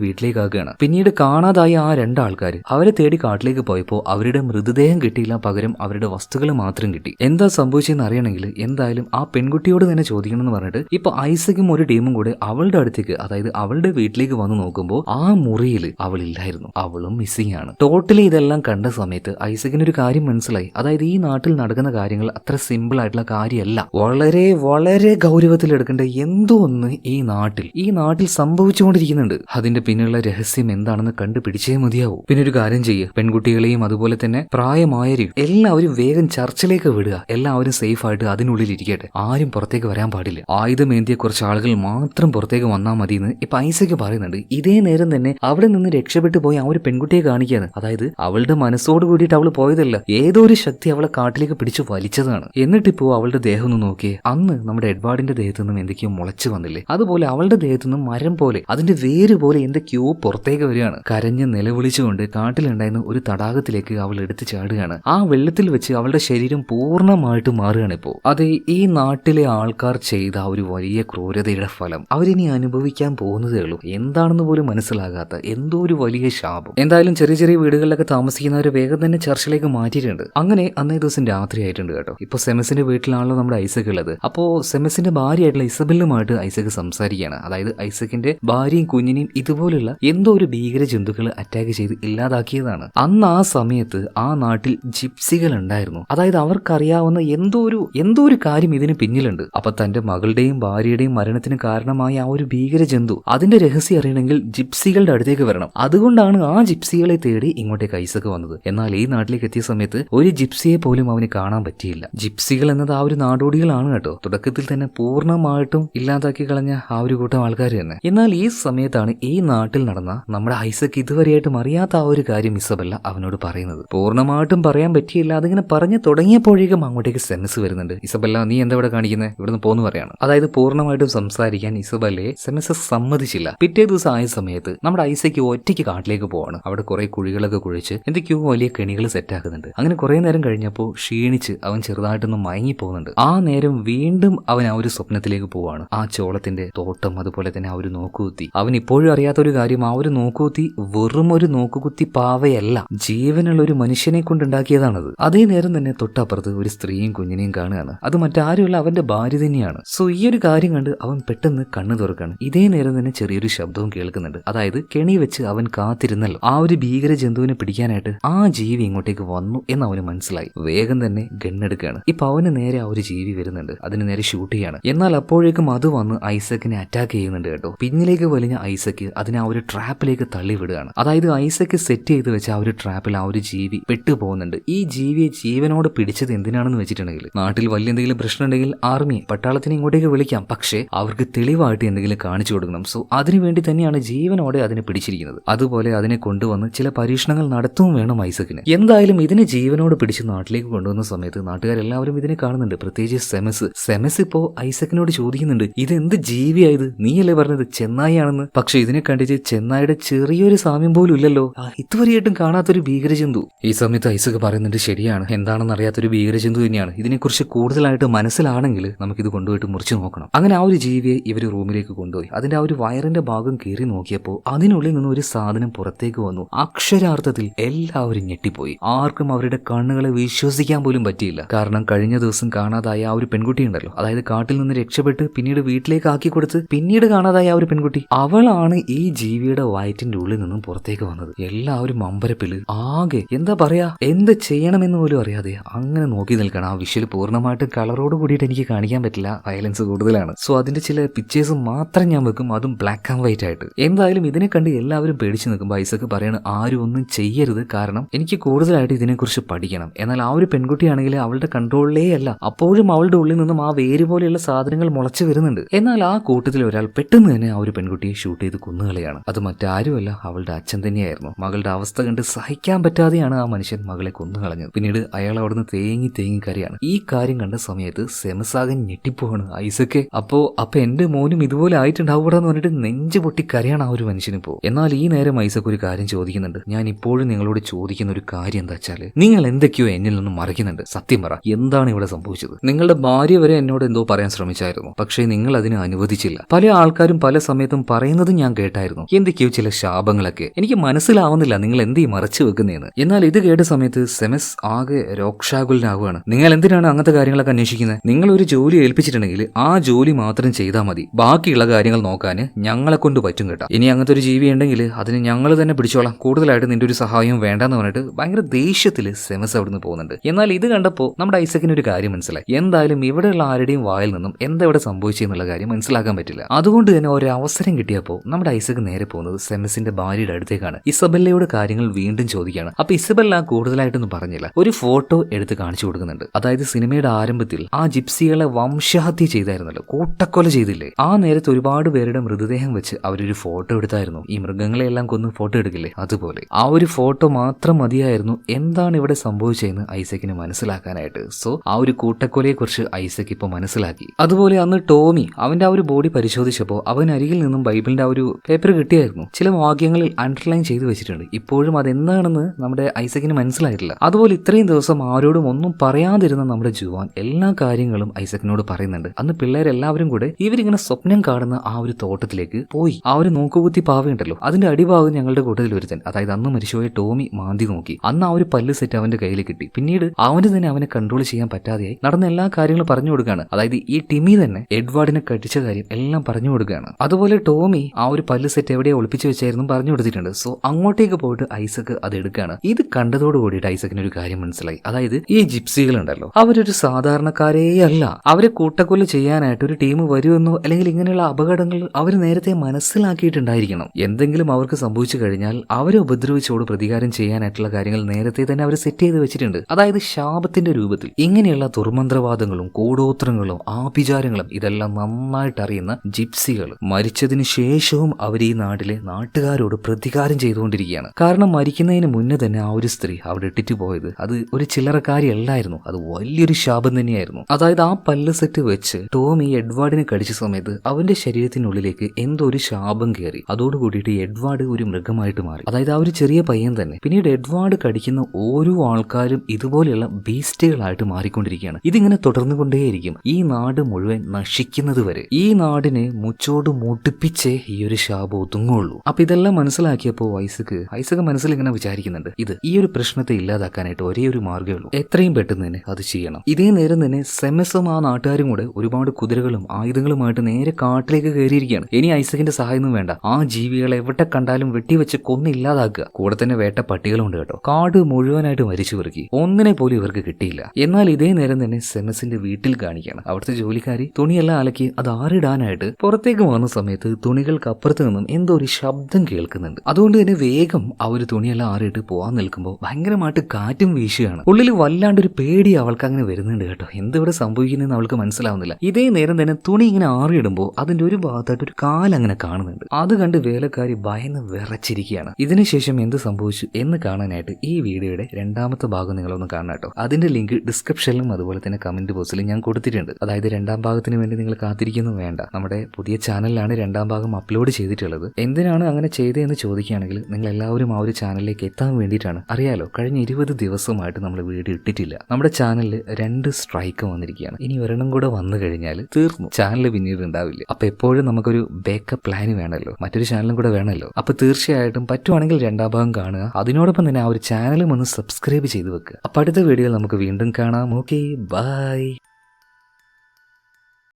വീട്ടിലേക്കാക്കുകയാണ് പിന്നീട് കാണാതായ ആ രണ്ടാൾക്കാർ അവരെ തേടി കാട്ടിലേക്ക് പോയപ്പോൾ അവരുടെ മൃതദേഹം കിട്ടിയില്ല. പകരം അവരുടെ വസ്തുക്കൾ മാത്രം കിട്ടി. എന്താ സംഭവിച്ചതെന്ന് അറിയണമെങ്കിൽ എന്തായാലും ആ പെൺകുട്ടിയോട് തന്നെ ചോദിക്കണം എന്ന് പറഞ്ഞിട്ട് ഇപ്പൊ ഐസക്കും ഒരു ടീമും കൂടെ അവളുടെ അടുത്തേക്ക് അതായത് അവളുടെ വീട്ടിലേക്ക് വന്ന് നോക്കുമ്പോൾ ആ മുറിയിൽ അവൾ ഇല്ലായിരുന്നു. അവളും മിസ്സിംഗ് ആണ്. ടോട്ടലി ഇതെല്ലാം കണ്ട സമയത്ത് ഐസക്കിന് ഒരു കാര്യം മനസ്സിലായി. അതായത് ഈ നാട്ടിൽ നടക്കുന്ന കാര്യങ്ങൾ അത്ര സിമ്പിൾ ആയിട്ടുള്ള കാര്യമല്ല. വളരെ വളരെ ഗൗരവത്തിൽ എടുക്കേണ്ട എന്തോ ഒന്ന് ഈ നാട്ടിൽ ഈ നാട്ടിൽ സംഭവിച്ചുകൊണ്ടിരിക്കുന്നുണ്ട്. അതിന്റെ പിന്നിലുള്ള രഹസ്യം എന്താണെന്ന് കണ്ടുപിടിച്ചേ മതിയാവൂ. പിന്നെ ഒരു കാര്യം ചെയ്യുക പെൺകുട്ടികളെയും അതുപോലെ തന്നെ പ്രായമായരും എല്ലാവരും വേഗം ചർച്ചിലേക്ക് വിടുക. എല്ലാവരും സേഫ് ആയിട്ട് അതിനുള്ളിൽ ഇരിക്കട്ടെ. ആരും പുറത്തേക്ക് വരാൻ പാടില്ല. ആയുധമേന്തിയ കുറച്ച് ആളുകൾ മാത്രം പുറത്തേക്ക് വന്നാൽ മതി എന്ന് ഇപ്പൊ ഐസക്ക് പറയുന്നുണ്ട്. ഇതേ നേരം തന്നെ അവിടെ നിന്ന് രക്ഷപ്പെട്ടു പോയി ആ ഒരു പെൺകുട്ടിയെ കാണിക്കാണ് അതായത് അവളുടെ മനസ്സോട് കൂടിയിട്ട് അവൾ പോയതല്ല ഏതോ ഒരു ശക്തി അവളെ കാട്ടിലേക്ക് പിടിച്ചു വലിച്ചതാണ്. എന്നിട്ടിപ്പോ അവളുടെ ദേഹം ഒന്ന് നോക്കിയേ. അന്ന് നമ്മുടെ എഡ്വാർഡിന്റെ ദേഹത്തു നിന്നും എന്തൊക്കെയോ മുളച്ചു വന്നില്ലേ? അതുപോലെ അവളുടെ ദേഹത്തു നിന്നും മരം പോലെ അതിന്റെ വേര് പോലെ എന്തൊക്കെയോ പുറത്തേക്ക് വരികയാണ്. കരഞ്ഞ് നിലവിളിച്ചുകൊണ്ട് കാട്ടിലുണ്ടായിരുന്ന ഒരു തടാകത്തിലേക്ക് അവൾ എടുത്തു ചാടുകയാണ്. ആ വെള്ളത്തിൽ വെച്ച് അവളുടെ ശരീരം പൂർണമായിട്ട് മാറുകയാണ് ഇപ്പോ അതെ ഈ നാട്ടിലെ ആൾക്കാർ ചെയ്ത ഒരു വലിയ ക്രൂരതയുടെ ഫലം അവരിനി അനുഭവിക്കാൻ പോകുന്നതേ ഉള്ളൂ. എന്താണെന്ന് പോലും മനസ്സിലാകാത്ത എന്തോ ഒരു വലിയ ശാപം. എന്തായാലും ചെറിയ ചെറിയ വീടുകളിലൊക്കെ താമസിക്കുന്നവരെ വേഗം തന്നെ ചർച്ചിലേക്ക് മാറ്റിയിട്ടുണ്ട്. അങ്ങനെ അന്നേ ദിവസം രാത്രി ആയിട്ടുണ്ട് കേട്ടോ. ഇപ്പൊ സെമസിന്റെ വീട്ടിലാണല്ലോ നമ്മുടെ ഐസക് ഉള്ളത്. അപ്പോ സെമസിന്റെ ഭാര്യയായിട്ടുള്ള ഇസബെല്ലുമായിട്ട് ഐസക് സംസാരിക്കുകയാണ്. അതായത് ഐസക്കിന്റെ ഭാര്യയും കുഞ്ഞിനെയും ഇതുപോലുള്ള എന്തോ ഒരു ഭീകര ജന്തുക്കൾ അറ്റാക്ക് ചെയ്ത് ഇല്ലാതാക്കിയതാണ്. അന്ന് ആ സമയത്ത് ആ നാട്ടിൽ ജിപ്സികൾ ഉണ്ടായിരുന്നു. അതായത് അവർക്കറിയാവുന്ന എന്തോ ഒരു എന്തോ ഒരു കാര്യം ഇതിന് പിന്നിലുണ്ട്. അപ്പൊ തന്റെ മകളുടെയും ഭാര്യയുടെയും മരണത്തിന് കാരണമായ ആ ഒരു ഭീകര ജന്തു അതിന്റെ രഹസ്യം അറിയണമെങ്കിൽ ജിപ്സികളുടെ അടുത്തേക്ക് വരണം. അതുകൊണ്ടാണ് ആ ജിപ്സികളെ തേടി ഇങ്ങോട്ടേക്ക് ഐസക്ക് വന്നത്. എന്നാൽ ഈ നാട്ടിലേക്ക് എത്തിയ സമയത്ത് ഒരു ജിപ്സിയെ പോലും അവന് കാണാൻ പറ്റിയില്ല. ജിപ്സികൾ എന്നത് ആ ഒരു നാടോടികളാണ് കേട്ടോ. തുടക്കത്തിൽ തന്നെ പൂർണമായിട്ടും ഇല്ലാതാക്കി കളഞ്ഞ ആ ഒരു കൂട്ടം ആൾക്കാർ തന്നെ. എന്നാൽ ഈ സമയത്താണ് ഈ നാട്ടിൽ നടന്ന നമ്മുടെ ഐസക് ഇതുവരെയായിട്ടും അറിയാത്ത ആ ഒരു കാര്യം ഇസബല്ല അവനോട് പറയുന്നത്. പൂർണമായിട്ടും പറയാൻ പറ്റിയില്ല. അതിങ്ങനെ പറഞ്ഞു തുടങ്ങിയപ്പോഴേക്കും അങ്ങോട്ടേക്ക് സെമസ് വരുന്നുണ്ട്. ഇസബല്ല നീ എന്താ ഇവിടെ കാണിക്കുന്നത് ഇവിടുന്ന് പോന്ന് പറയാണ്. അതായത് പൂർണമായിട്ടും സംസാരിക്കാൻ ഇസബല്ലയെ സെമസ് സമ്മതിച്ചില്ല. പിറ്റേ ദിവസം ആയ സമയത്ത് നമ്മുടെ ഐസയ്ക്ക് ഒറ്റയ്ക്ക് കാട്ടിലേക്ക് പോവാണ്. അവിടെ കുറെ കുഴികളൊക്കെ കുഴിച്ച് എന്തൊക്കെയോ വലിയ കെണികൾ സെറ്റാക്കുന്നുണ്ട്. അങ്ങനെ കുറെ നേരം കഴിഞ്ഞപ്പോൾ ക്ഷീണിച്ച് അവൻ ചെറുതായിട്ടൊന്ന് മയങ്ങി പോകുന്നുണ്ട് ആ നേരം വീണ്ടും അവൻ ആ ഒരു സ്വപ്നത്തിലേക്ക് പോവാണ്. ആ ചോളത്തിന്റെ തോട്ടം അതുപോലെ തന്നെ ആ ഒരു നോക്കുകുത്തി. അവൻ ഇപ്പോഴും അറിയാത്ത ഒരു കാര്യം ആ നോക്കുകുത്തി വെറും ഒരു നോക്കുകുത്തി പാവയല്ല. ജീവനുള്ള ഒരു മനുഷ്യനെ കൊണ്ടുണ്ടാക്കിയതാണത്. അതേ നേരം തന്നെ തൊട്ടപ്പുറത്ത് ഒരു സ്ത്രീയും കുഞ്ഞിനെയും കാണുകയാണ്. അത് മറ്റാരുമല്ല അവന്റെ ഭാര്യ തന്നെയാണ്. സോ ഈ ഒരു കാര്യം കണ്ട് അവൻ പെട്ടെന്ന് കണ്ണു തുറക്കാണ്. ഇതേ നേരം തന്നെ ചെറിയൊരു ശബ്ദവും കേൾക്കുന്നുണ്ട്. അതായത് കെണി വെച്ച് അവൻ കാത്തിരുന്നല്ലോ ആ ഒരു ഭീകര ജന്തുവിനെ പിടിക്കാനായിട്ട് ആ ജീവി ഇങ്ങോട്ടേക്ക് വന്നു എന്ന് അവന് മനസ്സിലായി. വേഗം തന്നെ ഗണ്ണെടുക്കുകയാണ്. ഇപ്പൊ അവന് നേരെ ആ ഒരു ജീവി വരുന്നുണ്ട്. അതിന് നേരെ ഷൂട്ട് ചെയ്യാണ്. എന്നാൽ അപ്പോഴേക്കും അത് വന്ന് ഐസക്കിനെ അറ്റാക്ക് ചെയ്യുന്നുണ്ട് കേട്ടോ. പിന്നിലേക്ക് വലിഞ്ഞ ഐസക്ക് അതിനെ ആ ഒരു ട്രാപ്പിലേക്ക് തള്ളിവിടുകയാണ്. അതായത് ഐസക്ക് സെറ്റ് ചെയ്ത് വെച്ച ആ ഒരു ട്രാപ്പിൽ ആ ഒരു ജീവി പെട്ടുപോകുന്നുണ്ട്. ഈ ജീവിയെ ജീവനോട് പിടിച്ചത് എന്തിനാണെന്ന് വെച്ചിട്ടുണ്ടെങ്കിൽ നാട്ടിൽ വലിയ എന്തെങ്കിലും പ്രശ്നം ഉണ്ടെങ്കിൽ ആർമിയെ പട്ടാളത്തിനെ ഇങ്ങോട്ടേക്ക് വിളിക്കാം. പക്ഷേ അവർക്ക് തെളിവായിട്ട് എന്തെങ്കിലും കാണിച്ചു കൊടുക്കണം. സോ അതിനുവേണ്ടി തന്നെയാണ് ജീവനോടെ അതിനെ പിടിച്ചിരിക്കുന്നത്. അതുപോലെ അതിനെ കൊണ്ടുവന്ന് ചില പരീക്ഷണങ്ങൾ നടത്തുകയും വേണം ഐസക്കിന്. എന്തായാലും ഇതിനെ ജീവനോട് പിടിച്ച് നാട്ടിലേക്ക് കൊണ്ടുവന്ന സമയത്ത് നാട്ടുകാരെല്ലാവരും ഇതിനെ കാണുന്നുണ്ട്. പ്രത്യേകിച്ച് സെമസ്. സെമസ് ഇപ്പോ ഐസക്കിനോട് ചോദിക്കുന്നുണ്ട് ഇത് എന്ത് ജീവിയായത് നീയല്ലേ പറഞ്ഞത്? ചെന്നായി ആണെന്ന് പക്ഷെ ഇതിനെ കണ്ടിട്ട് ചെന്നായി ഓടനായുടെ ചെറിയൊരു സാമ്യം പോലും ഇല്ലല്ലോ. ഇതുവരെയായിട്ടും കാണാത്തൊരു ഭീകരജന്തു. ഈ സമയത്ത് ഐസക് പറയുന്നുണ്ട് ശരിയാണ്. എന്താണെന്ന് അറിയാത്തൊരു ഭീകരജന്തു തന്നെയാണ്. ഇതിനെക്കുറിച്ച് കൂടുതലായിട്ട് മനസ്സിലാണെങ്കിൽ നമുക്കിത് കൊണ്ടുപോയിട്ട് മുറിച്ചു നോക്കണം. അങ്ങനെ ആ ഒരു ജീവിയെ ഇവർ റൂമിലേക്ക് കൊണ്ടുപോയി. അതിന്റെ ആ ഒരു വയറിന്റെ ഭാഗം കീറി നോക്കിയപ്പോൾ അതിനുള്ളിൽ നിന്ന് ഒരു സാധനം പുറത്തേക്ക് വന്നു. അക്ഷരാർത്ഥത്തിൽ എല്ലാവരും ഞെട്ടിപ്പോയി. ആർക്കും അവരുടെ കണ്ണുകളെ വിശ്വസിക്കാൻ പോലും പറ്റിയില്ല. കാരണം കഴിഞ്ഞ ദിവസം കാണാതായ ആ ഒരു പെൺകുട്ടി ഉണ്ടല്ലോ. അതായത് കാട്ടിൽ നിന്ന് രക്ഷപ്പെട്ട് പിന്നീട് വീട്ടിലേക്ക് ആക്കി കൊടുത്ത് പിന്നീട് കാണാതായ ആ ഒരു പെൺകുട്ടി. അവളാണ് ഈ ജീവിയുടെ വയറ്റിന്റെ ഉള്ളിൽ നിന്നും പുറത്തേക്ക് വന്നത്. എല്ലാവരും അമ്പരപ്പിൽ ആകെ എന്താ പറയാ എന്ത് ചെയ്യണമെന്ന് പോലും അറിയാതെ അങ്ങനെ നോക്കി നിൽക്കണം. ആ വിഷ്വൽ പൂർണമായിട്ട് കളറോട് കൂടിയിട്ട് എനിക്ക് കാണിക്കാൻ പറ്റില്ല. വയലൻസ് കൂടുതലാണ്. സോ അതിന്റെ ചില പിക്ചേഴ്സ് മാത്രം ഞാൻ വെക്കും. അതും ബ്ലാക്ക് ആൻഡ് വൈറ്റ് ആയിട്ട്. എന്തായാലും ഇതിനെ കണ്ട് എല്ലാവരും പേടിച്ചു നിൽക്കും ഐസക്ക് പറയാണ് ആരും ഒന്നും ചെയ്യരുത്. കാരണം എനിക്ക് കൂടുതലായിട്ട് ഇതിനെക്കുറിച്ച് പഠിക്കണം. എന്നാൽ ആ ഒരു പെൺകുട്ടിയാണെങ്കിൽ അവളുടെ കൺട്രോളിലേ അല്ല. അപ്പോഴും അവളുടെ ഉള്ളിൽ നിന്നും ആ വേര് പോലെയുള്ള സാധനങ്ങൾ മുളച്ചു വരുന്നുണ്ട്. എന്നാൽ ആ കൂട്ടത്തിൽ ഒരാൾ പെട്ടെന്ന് തന്നെ ആ ഒരു പെൺകുട്ടിയെ ഷൂട്ട് ചെയ്ത് കൊന്നുകളയാണ്. അത് മറ്റാരുമല്ല അവളുടെ അച്ഛൻ തന്നെയായിരുന്നു. മകളുടെ അവസ്ഥ കണ്ട് സഹിക്കാൻ പറ്റാതെയാണ് ആ മനുഷ്യൻ മകളെ കൊന്നു കളഞ്ഞത്. പിന്നീട് അയാൾ അവിടുന്ന് തേങ്ങി തേങ്ങി കരയാണ്. ഈ കാര്യം കണ്ട സമയത്ത് സെമസാഗൻ ഞെട്ടിപ്പോവാണ്. ഐസക്കെ അപ്പോ അപ്പൊ എന്റെ മോനും ഇതുപോലെ ആയിട്ടുണ്ടാവൂടാന്ന് പറഞ്ഞിട്ട് നെഞ്ചു പൊട്ടി കരയാണ് ആ ഒരു മനുഷ്യനിപ്പോ എന്നാൽ ഈ നേരം ഐസക്ക് ഒരു കാര്യം ചോദിക്കുന്നുണ്ട്. ഞാൻ ഇപ്പോഴും നിങ്ങളോട് ചോദിക്കുന്ന ഒരു കാര്യം എന്താ വെച്ചാൽ നിങ്ങൾ എന്തൊക്കെയോ എന്നിൽ നിന്ന് മറിക്കുന്നുണ്ട് സത്യം പറ എന്താണ് ഇവിടെ സംഭവിച്ചത്? നിങ്ങളുടെ ഭാര്യ വരെ എന്നോട് എന്തോ പറയാൻ ശ്രമിച്ചായിരുന്നു. പക്ഷേ നിങ്ങൾ അതിനെ അനുവദിച്ചില്ല. പല ആൾക്കാരും പല സമയത്തും പറയുന്നതും ഞാൻ കേട്ടായിരുന്നു. എന്തൊക്കെയോ ചില ശാപങ്ങളൊക്കെ. എനിക്ക് മനസ്സിലാവുന്നില്ല നിങ്ങൾ എന്തീ മറച്ചു വെക്കുന്നതെന്ന് എന്നാൽ ഇത് കേട്ട സമയത്ത് സെമസ് ആകെ രോക്ഷാകുലനാവുകയാണ്. നിങ്ങൾ എന്തിനാണ് അങ്ങനത്തെ കാര്യങ്ങളൊക്കെ അന്വേഷിക്കുന്നത് നിങ്ങൾ ഒരു ജോലി ഏൽപ്പിച്ചിട്ടുണ്ടെങ്കിൽ ആ ജോലി മാത്രം ചെയ്താൽ മതി. ബാക്കിയുള്ള കാര്യങ്ങൾ നോക്കാൻ ഞങ്ങളെ കൊണ്ട് പറ്റും കേട്ടോ. ഇനി അങ്ങനത്തെ ഒരു ജീവി ഉണ്ടെങ്കിൽ അതിന് ഞങ്ങൾ തന്നെ പിടിച്ചോളാം. കൂടുതലായിട്ട് നിന്റെ ഒരു സഹായം വേണ്ടെന്ന് പറഞ്ഞിട്ട് ഭയങ്കര ദേഷ്യത്തിൽ സെമസ് അവിടുന്ന് പോകുന്നുണ്ട്. എന്നാൽ ഇത് കണ്ടപ്പോൾ നമ്മുടെ ഐസക്കിന് ഒരു കാര്യം മനസ്സിലായി. എന്തായാലും ഇവിടെയുള്ള ആരുടെയും വായിൽ നിന്നും എന്താ ഇവിടെ സംഭവിച്ചെന്നുള്ള കാര്യം മനസ്സിലാക്കാൻ പറ്റില്ല. അതുകൊണ്ട് തന്നെ ഒരു അവസരം കിട്ടിയപ്പോൾ നമ്മുടെ ഐസക്ക് നേരെ പോകുന്നത് സെമസിന്റെ ഭാര്യയുടെ അടുത്തേക്കാണ്. ഇസബല്ലയോട് കാര്യങ്ങൾ വീണ്ടും ചോദിക്കുകയാണ്. അപ്പൊ ഇസബല്ല കൂടുതലായിട്ടൊന്നും പറഞ്ഞില്ല. ഒരു ഫോട്ടോ എടുത്ത് കാണിച്ചു കൊടുക്കുന്നുണ്ട്. അതായത് സിനിമയുടെ ആരംഭത്തിൽ ആ ജിപ്സികളെ വംശഹത്യ ചെയ്തായിരുന്നല്ലോ. കൂട്ടക്കൊല ചെയ്തില്ലേ? ആ നേരത്തെ ഒരുപാട് പേരുടെ മൃതദേഹം വെച്ച് അവരൊരു ഫോട്ടോ എടുത്തായിരുന്നു. ഈ മൃഗങ്ങളെ എല്ലാം കൊന്ന് ഫോട്ടോ എടുക്കില്ലേ? അതുപോലെ. ആ ഒരു ഫോട്ടോ മാത്രം മതിയായിരുന്നു. എന്താണ് ഇവിടെ സംഭവിച്ചതെന്ന് ഐസക്കിന് മനസ്സിലാക്കാനായിട്ട്. സോ ആ ഒരു കൂട്ടക്കൊലയെ കുറിച്ച് ഐസക് ഇപ്പൊ മനസ്സിലാക്കി. അതുപോലെ അന്ന് ടോമി അവന്റെ ആ ഒരു ബോഡി പരിശോധിച്ചപ്പോൾ അവൻ അരികിൽ നിന്നും ബൈബിളിന്റെ ആ ഒരു പേപ്പർ കിട്ടിയായിരുന്നു. ചില വാക്യങ്ങളിൽ അണ്ടർലൈൻ ചെയ്തു വെച്ചിട്ടുണ്ട്. ഇപ്പോഴും അതെന്താണെന്ന് നമ്മുടെ ഐസക്കിന് മനസ്സിലായിട്ടില്ല. അതുപോലെ ഇത്രയും ദിവസം ആരോടും ഒന്നും പറയാതിരുന്ന നമ്മുടെ ജുവാൻ എല്ലാ കാര്യങ്ങളും ഐസക്കിനോട് പറയുന്നുണ്ട്. അന്ന് പിള്ളേരെല്ലാവരും കൂടെ ഇവരിങ്ങനെ സ്വപ്നം കാണുന്ന ആ ഒരു തോട്ടത്തിലേക്ക് പോയി. ആ ഒരു നോക്കുകുത്തി പാവയുണ്ടല്ലോ അതിന്റെ അടിഭാഗം ഞങ്ങളുടെ കൂട്ടത്തിൽ ഒരുത്തൻ അതായത് അന്ന് മരിച്ചുപോയ ടോമി മാന്തി നോക്കി. അന്ന് ആ ഒരു പല്ല് സെറ്റ് അവന്റെ കയ്യിൽ കിട്ടി. പിന്നീട് അവന് തന്നെ അവനെ കൺട്രോൾ ചെയ്യാൻ പറ്റാതെയായി നടന്ന എല്ലാ കാര്യങ്ങളും പറഞ്ഞു കൊടുക്കുകയാണ്. അതായത് ഈ ടിമി തന്നെ എഡ്വാർഡിനെ കടിച്ച കാര്യം എല്ലാം പറഞ്ഞു കൊടുക്കുകയാണ്. അതുപോലെ ടോമി ആ ഒരു പല്ല് സെറ്റ് എവിടെയോ ഒളിപ്പിച്ചു വെച്ചായിരുന്നു പറഞ്ഞു കൊടുത്തിട്ടുണ്ട്. സോ അങ്ങോട്ടേക്ക് പോയിട്ട് ഐസക്ക് അത് എടുക്കുകയാണ്. ഇത് കണ്ടതോട് കൂടിയിട്ട് ഐസക്കിന് ഒരു കാര്യം മനസ്സിലായി. അതായത് ഈ ജിപ്സികൾ ഉണ്ടല്ലോ അവരൊരു സാധാരണക്കാരേ അല്ല. അവരെ കൂട്ടക്കൊല ചെയ്യാനായിട്ട് ഒരു ടീം വരുമെന്നോ അല്ലെങ്കിൽ ഇങ്ങനെയുള്ള അപകടങ്ങൾ അവർ നേരത്തെ മനസ്സിലാക്കിയിട്ടുണ്ടായിരിക്കണം. എന്തെങ്കിലും അവർക്ക് സംഭവിച്ചു കഴിഞ്ഞാൽ അവരെ ഉപദ്രവിച്ചോട് പ്രതികാരം ചെയ്യാനായിട്ടുള്ള കാര്യങ്ങൾ നേരത്തെ തന്നെ അവർ സെറ്റ് ചെയ്ത് വെച്ചിട്ടുണ്ട്. അതായത് ശാപത്തിന്റെ രൂപത്തിൽ. ഇങ്ങനെയുള്ള ദുർമന്ത്രവാദങ്ങളും കൂടോത്രങ്ങളും ആഭിചാരങ്ങളും ഇതെല്ലാം നന്നായിട്ട് അറിയുന്ന ജിപ്സികൾ മരിച്ചതിന് ശേഷവും അവർ ഈ നാട്ടിലെ നാട്ടുകാരോട് പ്രതികാരം ചെയ്തുകൊണ്ടിരിക്കുകയാണ്. കാരണം മരിക്കുന്നതിന് മുന്നേ തന്നെ ആ ഒരു സ്ത്രീ അവിടെ ഇട്ടിട്ട് പോയത് അത് ഒരു ചില്ലറക്കാരിയല്ലായിരുന്നു. അത് വലിയൊരു ശാപം തന്നെയായിരുന്നു. അതായത് ആ പല്ല് സെറ്റ് വെച്ച് ടോമി എഡ്വാർഡിനെ കടിച്ച സമയത്ത് അവന്റെ ശരീരത്തിനുള്ളിലേക്ക് എന്തോ ഒരു ശാപം കയറി. അതോട് കൂടിയിട്ട് എഡ്വാർഡ് ഒരു മൃഗമായിട്ട് മാറി. അതായത് ആ ഒരു ചെറിയ പയ്യൻ തന്നെ. പിന്നീട് എഡ്വാർഡ് കടിക്കുന്ന ഓരോ ആൾക്കാരും ഇതുപോലെയുള്ള ബീസ്റ്റുകളായിട്ട് മാറിക്കൊണ്ടിരിക്കുകയാണ്. ഇതിങ്ങനെ തുടർന്നു കൊണ്ടേയിരിക്കും ഈ നാട് മുഴുവൻ നശിക്കുന്നത് വരെ. ഈ നാടിനെ മുച്ചോട് മുട്ടിപ്പിച്ചേ ഈ ഒരു ശാപം ഒതുങ്ങുള്ളൂ. അപ്പൊ ഇതെല്ലാം മനസ്സിലാക്കിയപ്പോൾ ഐസക്ക് ഐസക് മനസ്സിൽ ഇങ്ങനെ വിചാരിക്കുന്നുണ്ട് ഇത് ഈ ഒരു പ്രശ്നത്തെ ഇല്ലാതാക്കാനായിട്ട് ഒരേ ഒരു മാർഗമേ ഉള്ളൂ. എത്രയും പെട്ടെന്ന് തന്നെ അത് ചെയ്യണം. ഇതേ നേരം തന്നെ സെമസും ആ നാട്ടുകാരും കൂടെ ഒരുപാട് കുതിരകളും ആയുധങ്ങളുമായിട്ട് നേരെ കാട്ടിലേക്ക് കയറിയിരിക്കുകയാണ്. ഇനി ഐസക്കിന്റെ സഹായമൊന്നും വേണ്ട. ആ ജീവികളെ എവിടെ കണ്ടാലും വെട്ടിവെച്ച് കൊന്നില്ലാതാക്കുക കൂടെ തന്നെ വേട്ട പട്ടികളുണ്ട് കേട്ടോ. കാട് മുഴുവനായിട്ട് മരിച്ചു പെറുക്കി. ഒന്നിനെ പോലും ഇവർക്ക് കിട്ടിയില്ല. എന്നാൽ ഇതേ നേരം തന്നെ സെമസിന്റെ വീട്ടിൽ കാണിക്കുകയാണ്. അവിടുത്തെ ജോലിക്കാരി തുണിയെല്ലാം അലക്കി അത് ആറിടാനായിട്ട് പുറത്തേക്ക് വന്ന സമയത്ത് തുണികൾക്ക് അപ്പുറത്ത് നിന്നും എന്തോ ഒരു ശബ്ദം കേൾക്കുന്നുണ്ട്. അതുകൊണ്ട് തന്നെ വേഗം അവർ തുണിയെല്ലാം ആറിയിട്ട് പോകാൻ നിൽക്കുമ്പോൾ ഭയങ്കരമായിട്ട് കാറ്റും വീശുകയാണ്. ഉള്ളിൽ വല്ലാണ്ടൊരു പേടി അവൾക്ക് അങ്ങനെ വരുന്നുണ്ട് കേട്ടോ. എന്തിവിടെ സംഭവിക്കുന്നതെന്ന് അവൾക്ക് മനസ്സിലാവുന്നില്ല. ഇതേ നേരം തന്നെ തുണി ഇങ്ങനെ ആറിയിടുമ്പോൾ അതിന്റെ ഒരു ഭാഗത്തായിട്ട് ഒരു കാലങ്ങനെ കാണുന്നുണ്ട്. അത് കണ്ട് വേലക്കാരി ഭയന്ന് വിറച്ചിരിക്കുകയാണ്. ഇതിനുശേഷം എന്ത് സംഭവിച്ചു എന്ന് കാണാനായിട്ട് ഈ വീഡിയോയുടെ രണ്ടാമത്തെ ഭാഗം നിങ്ങളൊന്ന് കാണണം കേട്ടോ. അതിന്റെ ലിങ്ക് ഡിസ്ക്രിപ്ഷനിലും അതുപോലെ തന്നെ കമന്റ് ബോക്സിലും ഞാൻ കൊടുത്തിട്ടുണ്ട്. അതായത് രണ്ടാം ഭാഗത്തിന് വേണ്ടി നിങ്ങൾ കാത്തിരിക്കുന്നു വേണ്ട. നമ്മുടെ പുതിയ ചാനലിലാണ് രണ്ടാം ഭാഗം അപ്ലോഡ് ചെയ്തിട്ടുള്ളത്. എന്തിനാണ് എന്തിനാണ് അങ്ങനെ ചെയ്തതെന്ന് ചോദിക്കുകയാണെങ്കിൽ നിങ്ങൾ എല്ലാവരും ആ ഒരു ചാനലിലേക്ക് എത്താൻ വേണ്ടിയിട്ടാണ്. അറിയാലോ കഴിഞ്ഞ ഇരുപത് ദിവസമായിട്ട് നമ്മൾ വീഡിയോ ഇട്ടിട്ടില്ല. നമ്മുടെ ചാനലിൽ രണ്ട് സ്ട്രൈക്ക് വന്നിരിക്കുകയാണ്. ഇനി ഒരെണ്ണം കൂടെ വന്നു കഴിഞ്ഞാൽ തീർന്നു. ചാനൽ പിന്നീട് ഉണ്ടാവില്ല. അപ്പൊ എപ്പോഴും നമുക്കൊരു ബേക്കപ്പ് പ്ലാൻ വേണമല്ലോ. മറ്റൊരു ചാനലും കൂടെ വേണമല്ലോ. അപ്പൊ തീർച്ചയായിട്ടും പറ്റുവാണെങ്കിൽ രണ്ടാം ഭാഗം കാണുക. അതിനോടൊപ്പം തന്നെ ആ ഒരു ചാനലും ഒന്ന് സബ്സ്ക്രൈബ് ചെയ്ത് വെക്കുക. അപ്പൊ അടുത്ത വീഡിയോയിൽ നമുക്ക് വീണ്ടും കാണാം. Okay bye